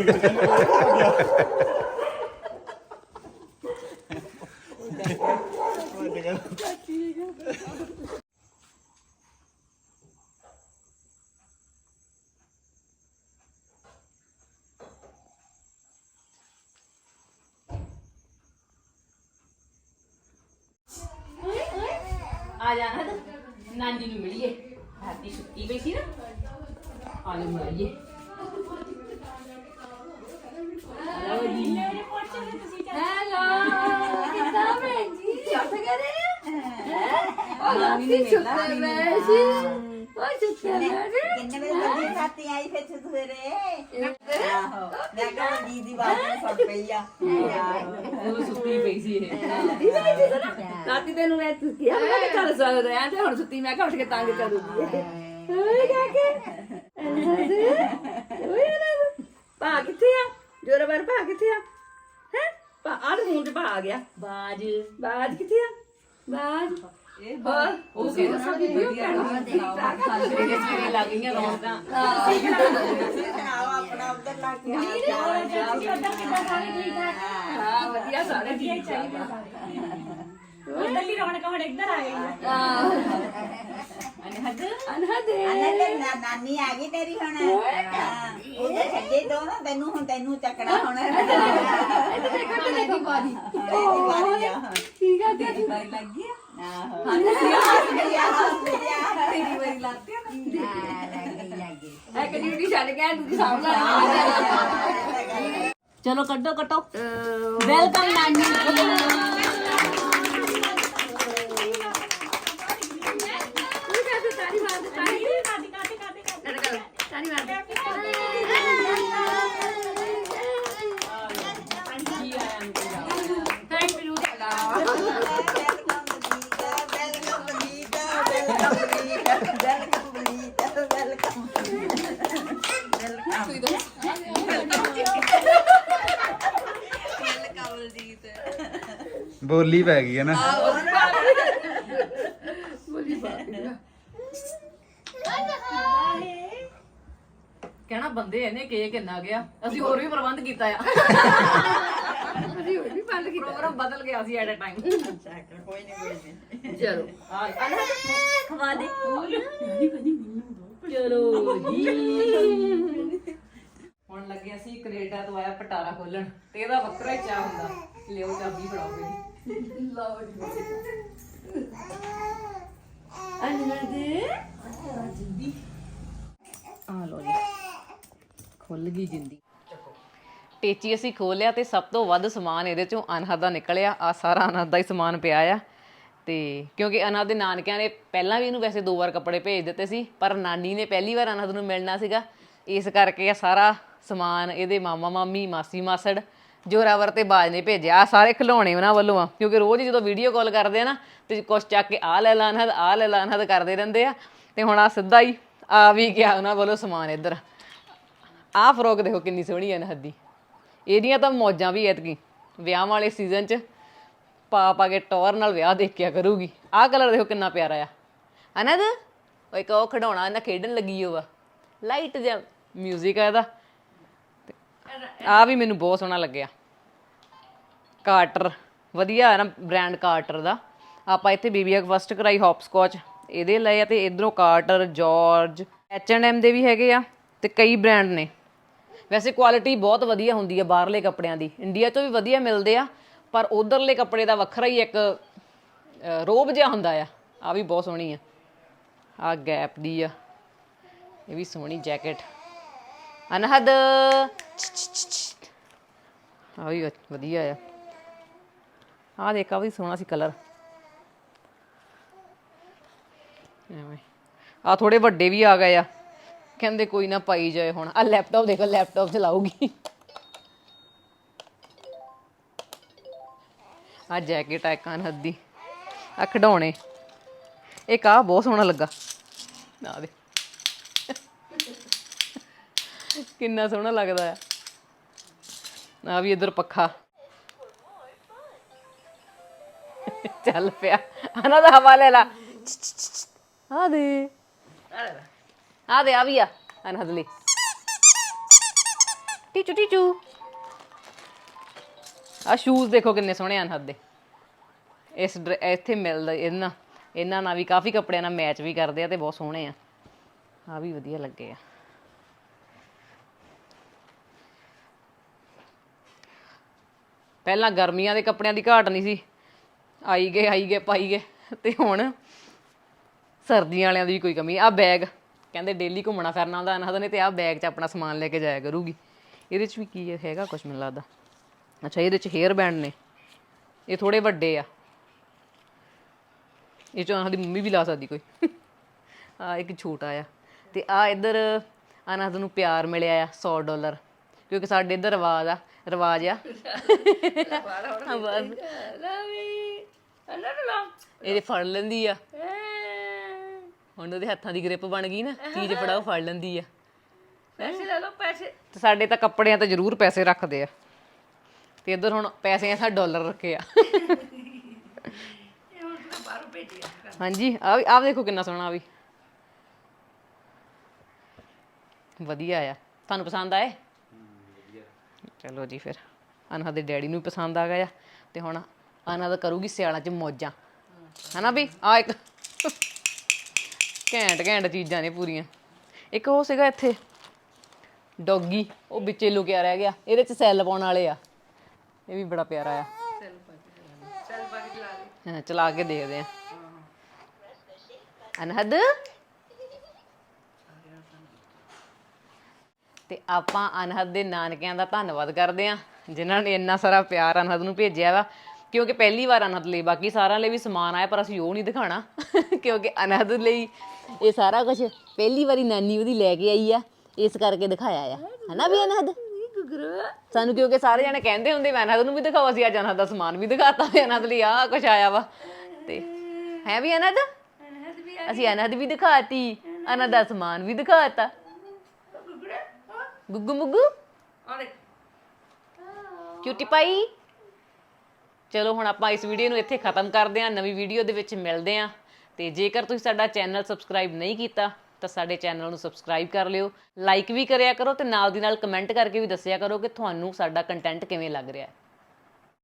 Yeah. ਮੈਂ ਕਿਹਾ ਜੀ ਦੀ ਬਾਤ ਨੂੰ ਸੁਣ ਪਈ ਆ। ਉਹ ਸੁੱਤੀ ਪਈ ਸੀ ਇਹ। ਰਾਤੀ ਤੈਨੂੰ ਮੈਂ ਕਿਹਾ ਮੈਂ ਕਿ ਚੱਲ ਸੋ ਰਿਹਾ ਤੇ ਹੁਣ ਸੁੱਤੀ ਮੈਂ ਕਿਹਾ ਉੱਠ ਕੇ ਤੰਗ ਕਰੂਗੀ ਓਏ ਕਾਕੇ ਓਏ ਨਾ ਭਾ ਕਿੱਥੇ ਆ? ਜੋਰਾ ਬਾਰ ਭਾ ਕਿੱਥੇ ਆ? ਹੈ? ਭਾ ਆ ਤੇ ਹੁਣ ਤੇ ਭਾ ਆ ਗਿਆ। ਬਾਜ। ਬਾਜ ਕਿੱਥੇ ਆ? ਬਾਜ। ਬਾਜ ਉਹ ਸੀ ਦੱਸਾਂ ਕਿ ਵਧੀਆ ਸਵੇਰੇ ਸਵੇਰੇ ਲੱਗ ਗਈਆਂ ਰੌਣਕਾਂ। ਸੁਣਾਓ ਆਪਣਾ ਉਧਰ ਲਾ ਕੇ ਹਾਂ ਵਧੀਆ ਸਾਰੇ ਠੀਕ ਚਾਹੀਦਾ। ਉਧਰਲੀ ਅਨੰਦ ਨਾਨੀ ਆ ਗਈ ਤੇਰੀ ਹੁਣ ਉਹਦੇ ਛੱਡੇ ਦੋ ਨਾ ਤੈਨੂੰ ਹੁਣ ਤੈਨੂੰ ਚੱਕਣਾ ਹੁਣ ਠੀਕ ਆ ਲੱਗ ਗਿਆ ਆਹੋ ਤੇਰੀ ਵਾਰੀ ਲੱਗਦੀ ਆ ਛੱਡ ਚਲੋ ਕੱਢੋ ਕੱਟੋ ਵੈਲਕਮ ਨਾਨੀ ਤਾਰੀ ਮਾਰ ਥੈਂਕ ਯੂ ਵੈਲਕਮ ਬਲੀਦਾ ਵੈਲਕਮ ਬਲੀਦਾ ਵੈਲਕਮ ਬਲੀਦਾ ਵੈਲਕਮ ਬੋਲੀ ਪੈ ਗਈ ਹੈ ਨਾ। ਕਹਿਣਾ ਬੰਦੇ ਇਹਨੇ ਕੇਕ ਕਿੰਨਾ ਗਿਆ? ਅਸੀਂ ਹੋਰ ਵੀ ਪ੍ਰਬੰਧ ਕੀਤਾ ਆ। ਅਸੀਂ ਹੋਰ ਵੀ ਬੰਦ ਕੀਤਾ। ਪ੍ਰੋਗਰਾਮ ਬਦਲ ਗਿਆ ਸੀ ਐਟ ਅ ਟਾਈਮ ਕੋਈ ਨਹੀਂ ਕੋਈ ਨਹੀਂ ਚਲੋ। ਖਵਾ ਦੇ। ਚਲੋ ਜੀ। ਹੁਣ ਲੱਗਿਆ ਸੀ ਕੈਨੇਡਾ ਤੋਂ ਆਇਆ ਪਟਾਰਾ ਖੋਲਣ। ਤੇ ਇਹਦਾ ਵੱਖਰਾ ਹੀ ਚਾਹ ਹੁੰਦਾ। ਲਿਓ ਚਾਬੀ ਫੜਾਓ ਮੇਰੀ। ਆ ਲੋ ਜੀ। ਖੁੱਲ ਗਈ ਜਿੰਦੀ ਟੇਚੀ ਅਸੀਂ ਖੋਲਿਆ ਤੇ ਸਭ ਤੋਂ ਵੱਧ ਸਮਾਨ ਇਹਦੇ ਚੋਂ ਅਨਹਦ ਦਾ ਨਿਕਲਿਆ। ਆ ਸਾਰਾ ਅਨਹਦ ਦਾ ਹੀ ਸਮਾਨ ਪਿਆ ਆ। ਤੇ ਕਿਉਂਕਿ ਅਨਹਦ ਦੇ ਨਾਨਕਿਆਂ ਨੇ ਪਹਿਲਾਂ ਵੀ ਇਹਨੂੰ ਵੈਸੇ ਦੋ ਵਾਰ ਕੱਪੜੇ ਭੇਜ ਦਿੱਤੇ ਸੀ, ਪਰ ਨਾਨੀ ਨੇ ਪਹਿਲੀ ਵਾਰ ਅਨਹਦ ਨੂੰ ਮਿਲਣਾ ਸੀਗਾ। ਇਸ ਕਰਕੇ ਇਹ ਸਾਰਾ ਸਮਾਨ ਇਹਦੇ ਮਾਮਾ, ਮਾਮੀ, ਮਾਸੀ, ਮਾਸੜ, ਜੋਰਾਵਰ ਤੇ ਬਾਜ ਨੇ ਭੇਜਿਆ। ਆਹ ਸਾਰੇ ਖਿਡੌਣੇ ਉਹਨਾਂ ਵੱਲੋਂ ਆ। ਕਿਉਂਕਿ ਰੋਜ਼ ਜਦੋਂ ਵੀਡੀਓ ਕਾਲ ਕਰਦੇ ਆ ਨਾ, ਤੇ ਕੁਛ ਚੱਕ ਕੇ ਆ ਲੈ ਲਾ ਅਨਹਦ ਆ ਲੈ ਲਾ ਅਨਹਦ ਕਰਦੇ ਰਹਿੰਦੇ ਆ। ਤੇ ਹੁਣ ਆ ਸਿੱਧਾ ਹੀ ਆ ਵੀ ਗਿਆ ਉਹਨਾਂ ਵੱਲੋਂ ਸਮਾਨ ਇੱਧਰ। ਆਹ ਫਰੋਕ ਦੇਖੋ ਕਿੰਨੀ ਸੋਹਣੀ ਹੈ ਅਨਹਦ ਦੀ ਇਹਦੀਆਂ ਤਾਂ ਮੌਜਾਂ ਵੀ ਐਤਕੀ। ਵਿਆਹ ਵਾਲੇ ਸੀਜ਼ਨ 'ਚ ਪਾ ਪਾ ਕੇ ਟੌਰ ਨਾਲ ਵਿਆਹ ਦੇਖਿਆ ਕਰੂਗੀ। ਆਹ ਕਲਰ ਦੇਖੋ ਕਿੰਨਾ ਪਿਆਰਾ ਆ। ਅਨੰਦ ਉਹ ਇੱਕ ਉਹ ਖਿਡੌਣਾ ਇਹਨਾਂ ਖੇਡਣ ਲੱਗੀ ਹੋਵਾ ਲਾਈਟ ਜਿਹਾ 뮤직 ਆ ਇਹਦਾ। ਆ ਵੀ ਮੈਨੂੰ ਬਹੁਤ ਸੋਹਣਾ ਲੱਗਿਆ। ਕਾਰਟਰ ਵਧੀਆ ਹੈ ਨਾ ਬ੍ਰਾਂਡ ਕਾਰਟਰ ਦਾ। ਆਪਾਂ ਇੱਥੇ ਬੀਬੀਐਕ ਫਸਟ ਕਰਾਈ ਹੌਪਸਕੌਚ ਇਹਦੇ ਲਏ ਆ ਤੇ ਇਧਰੋਂ ਕਾਰਟਰ ਜਾਰਜ ਐਚ&ਐਮ ਦੇ ਵੀ ਹੈਗੇ ਆ ਤੇ ਕਈ ਬ੍ਰਾਂਡ ਨੇ। ਵੈਸੇ ਕੁਆਲਿਟੀ ਬਹੁਤ ਵਧੀਆ ਹੁੰਦੀ ਹੈ ਬਾਹਰਲੇ ਕੱਪੜਿਆਂ ਦੀ। ਇੰਡੀਆ 'ਚੋਂ ਵੀ ਵਧੀਆ ਮਿਲਦੇ ਆ, ਪਰ ਉਧਰਲੇ ਕੱਪੜੇ ਦਾ ਵੱਖਰਾ ਹੀ ਇੱਕ ਰੋਬ ਜਿਹਾ ਹੁੰਦਾ ਆ। ਆ ਵੀ ਬਹੁਤ ਸੋਹਣੀ ਆ। ਆ ਗੈਪ ਦੀ ਆ। ਇਹ ਵੀ ਸੋਹਣੀ ਜੈਕਟ ਅਨਹਦ। ਆ ਵੀ ਵਧੀਆ ਆ। ਆ ਦੇਖ ਆ ਵੀ ਸੋਹਣਾ ਸੀ ਕਲਰ ਐਵੇਂ। ਆ ਥੋੜੇ ਵੱਡੇ ਵੀ ਆ ਗਏ ਆ। ਕਹਿੰਦੇ ਕੋਈ ਨਾ ਪਾਈ ਜਾਏ ਹੁਣ। ਆ ਲੈਪਟਾਪ ਦੇਖੋ ਲੈਪਟਾਪ ਚਲਾਉਗੀ ਆ ਜੈਕਟ ਆ ਕਾਨ ਹੱਦੀ ਆ ਖਿਡੌਣੇ। ਇੱਕ ਆ ਬਹੁਤ ਸੋਹਣਾ ਲੱਗਾ। ਆ ਦੇ ਕਿੰਨਾ ਸੋਹਣਾ ਲੱਗਦਾ ਆ। ਆ ਵੀ ਇਧਰ ਪੱਖਾ। ਚੱਲ ਪਿਆ। ਆਨਾ ਦਾ ਹਵਾ ਲੈ ਲਾ। ਆ ਦੇ ਆ ਦੇ। ਆ ਵੀ ਆ। ਲਈ ਟੀਚੂ ਟੀਚੂ। ਆ ਸ਼ੂਜ਼ ਦੇਖੋ ਕਿੰਨੇ ਸੋਹਣੇ ਅਨਹਦ ਦੇ ਇਸ ਇੱਥੇ ਮਿਲਦਾ ਇਹਨਾਂ ਇਹਨਾਂ ਨਾਲ ਵੀ ਕਾਫੀ ਕੱਪੜਿਆਂ ਨਾਲ ਮੈਚ ਵੀ ਕਰਦੇ ਆ ਤੇ ਬਹੁਤ ਸੋਹਣੇ ਆ। ਆ ਵੀ ਵਧੀਆ ਲੱਗੇ ਆ। ਪਹਿਲਾਂ ਗਰਮੀਆਂ ਦੇ ਕੱਪੜਿਆਂ ਦੀ ਘਾਟ ਨਹੀਂ ਸੀ। ਆਈ ਗਏ ਆਈ ਗਏ, ਪਾਈ ਗਏ ਤੇ ਹੁਣ ਸਰਦੀਆਂ ਵਾਲਿਆਂ ਦੀ ਵੀ ਕੋਈ ਕਮੀ ਆ। ਬੈਗ ਕਹਿੰਦੇ ਡੇਲੀ ਘੁੰਮਣਾ ਫਿਰਨਾ ਹੁੰਦਾ ਅਨਹਦ ਨੇ ਤੇ ਆ ਬੈਗ 'ਚ ਆਪਣਾ ਸਮਾਨ ਲੈ ਕੇ ਜਾਇਆ ਕਰੂਗੀ। ਇਹਦੇ 'ਚ ਵੀ ਕੀ ਹੈਗਾ ਕੁਝ ਮੈਨੂੰ ਲੱਗਦਾ। ਅੱਛਾ ਇਹਦੇ 'ਚ ਹੇਅਰ ਬੈਂਡ ਨੇ। ਇਹ ਥੋੜੇ ਵੱਡੇ ਆ। ਇਹ ਚੋਂ ਅਨਹਦ ਦੀ ਮੰਮੀ ਵੀ ਲਾ ਸਕਦੀ ਕੋਈ। ਆ ਇੱਕ ਛੋਟਾ ਆ। ਤੇ ਆ ਇੱਧਰ ਅਨਹਦ ਨੂੰ ਪਿਆਰ ਮਿਲਿਆ ਆ 100 ਡਾਲਰ। ਕਿਉਂਕਿ ਸਾਡੇ ਇੱਧਰ ਰਿਵਾਜ ਆ ਰਿਵਾਜ ਆ। ਬਸ। ਲਵੀ ਅੱਲਾ ਲਾ ਇਹਦੇ ਫੜ ਲੈਂਦੀ ਆ। ਹੁਣ ਉਹਦੇ ਹੱਥਾਂ ਦੀ ਗ੍ਰਿਪ ਬਣ ਗਈ ਨਾ ਚੀਜ਼ ਫੜਾਓ ਫੜ ਲੈਂਦੀ ਆ। ਪੈਸੇ ਲੈ ਲਓ ਪੈਸੇ। ਤੇ ਸਾਡੇ ਤਾਂ ਕੱਪੜਿਆਂ ਤੇ ਜ਼ਰੂਰ ਪੈਸੇ ਰੱਖਦੇ ਆ। ਤੇ ਇੱਧਰ ਹੁਣ ਪੈਸੇ ਆ ਡਾਲਰ ਰੱਖੇ ਆ। ਇਹ ਹੁਣ ਤੂੰ ਬਾਹਰੋਂ ਭੇਜਿਆ ਹਾਂਜੀ ਆ ਵੀ ਆਹ ਦੇਖੋ ਕਿੰਨਾ ਸੋਹਣਾ ਆ ਵੀ। ਵਧੀਆ ਆ। ਤੁਹਾਨੂੰ ਪਸੰਦ ਆਏ? ਚਲੋ ਜੀ ਫਿਰ। ਅਨਹਾ ਦੇ ਡੈਡੀ ਨੂੰ ਵੀ ਪਸੰਦ ਆ ਗਿਆ ਤੇ ਹੁਣ ਅਨਹਾ ਦਾ ਕਰੂਗੀ ਸਿਆਲਾਂ 'ਚ ਮੌਜਾਂ। ਹਨਾ ਵੀ? ਆ ਇੱਕ ਘੈਂਟ ਘੈਂਟ ਚੀਜ਼ਾਂ ਨੇ ਪੂਰੀਆਂ। ਇੱਕ ਉਹ ਸੀਗਾ ਇੱਥੇ, ਡੌਗੀ, ਉਹ ਵਿੱਚੇ ਲੁਕਿਆ ਰਹਿ ਗਿਆ, ਇਹਦੇ 'ਚ ਸੈੱਲ ਪਾਉਣ ਵਾਲੇ ਆ। ਇਹ ਵੀ ਬੜਾ ਪਿਆਰਾ ਆ। ਹਾਂ, ਚਲਾ ਕੇ ਦੇਖਦੇ ਆ। ਅਨਹਦ? ਤੇ ਆਪਾਂ ਅਨਹਦ ਦੇ ਨਾਨਕਿਆਂ ਦਾ ਧੰਨਵਾਦ ਕਰਦੇ ਆ, ਜਿਨ੍ਹਾਂ ਨੇ ਇੰਨਾ ਸਾਰਾ ਪਿਆਰ ਅਨਹਦ ਨੂੰ ਭੇਜਿਆ ਵਾ। ਕਿਉਂਕਿ ਪਹਿਲੀ ਵਾਰ ਅਨਹਦ ਲਈ, ਬਾਕੀ ਸਾਰਿਆਂ ਲਈ ਵੀ ਸਮਾਨ ਆਇਆ, ਪਰ ਅਸੀਂ ਉਹ ਨਹੀਂ ਦਿਖਾਣਾ। ਕਿਉਂਕਿ ਅਨਹਦ ਲਈ ਇਹ ਸਾਰਾ ਕੁਝ ਪਹਿਲੀ ਵਾਰੀ ਨਾਨੀ ਉਹਦੀ ਲੈ ਕੇ ਆਈ ਆ, ਇਸ ਕਰਕੇ ਦਿਖਾਇਆ ਆ। ਹਨਾ ਵੀ ਅਨਹਦ? ਸਾਨੂੰ ਕਿਉਂਕਿ ਸਾਰੇ ਜਣੇ ਕਹਿੰਦੇ ਹੁੰਦੇ, ਮੈਂ ਅਨਹਦ ਨੂੰ ਵੀ ਦਿਖਾਓ, ਅਸੀਂ ਅੱਜ ਅਨਹਦ ਦਾ ਸਮਾਨ ਵੀ ਦਿਖਾਤਾ ਵੀ ਅਨਹਦ ਲਈ ਆ ਕੁਝ ਆਇਆ ਵਾ। ਤੇ ਹੈ ਵੀ ਅਨਹਦ? ਅਸੀਂ ਅਨਹਦ ਵੀ ਦਿਖਾਤੀ, ਅਨਹਦ ਦਾ ਸਮਾਨ ਵੀ ਦਿਖਾਤਾ। ਗੁੱਗੂ ਮੁੱਗੂ? ਆ ਦੇਖ ਕਿਊਟੀ ਪਾਈ? ਚਲੋ ਹੁਣ ਆਪਾਂ ਇਸ ਵੀਡੀਓ ਨੂੰ ਇੱਥੇ ਖਤਮ ਕਰਦੇ ਹਾਂ, ਨਵੀਂ ਵੀਡੀਓ ਦੇ ਵਿੱਚ ਮਿਲਦੇ ਹਾਂ। ਤੇ ਜੇਕਰ ਤੁਸੀਂ ਸਾਡਾ ਚੈਨਲ ਸਬਸਕ੍ਰਾਈਬ ਨਹੀਂ ਕੀਤਾ, ਤਾਂ ਸਾਡੇ ਚੈਨਲ ਨੂੰ ਸਬਸਕ੍ਰਾਈਬ ਕਰ ਲਿਓ, ਲਾਈਕ ਵੀ ਕਰਿਆ ਕਰੋ ਤੇ ਨਾਲ ਦੀ ਨਾਲ ਕਮੈਂਟ ਕਰਕੇ ਵੀ ਦੱਸਿਆ ਕਰੋ ਕਿ ਤੁਹਾਨੂੰ ਸਾਡਾ ਕੰਟੈਂਟ ਕਿਵੇਂ ਲੱਗ ਰਿਹਾ ਹੈ।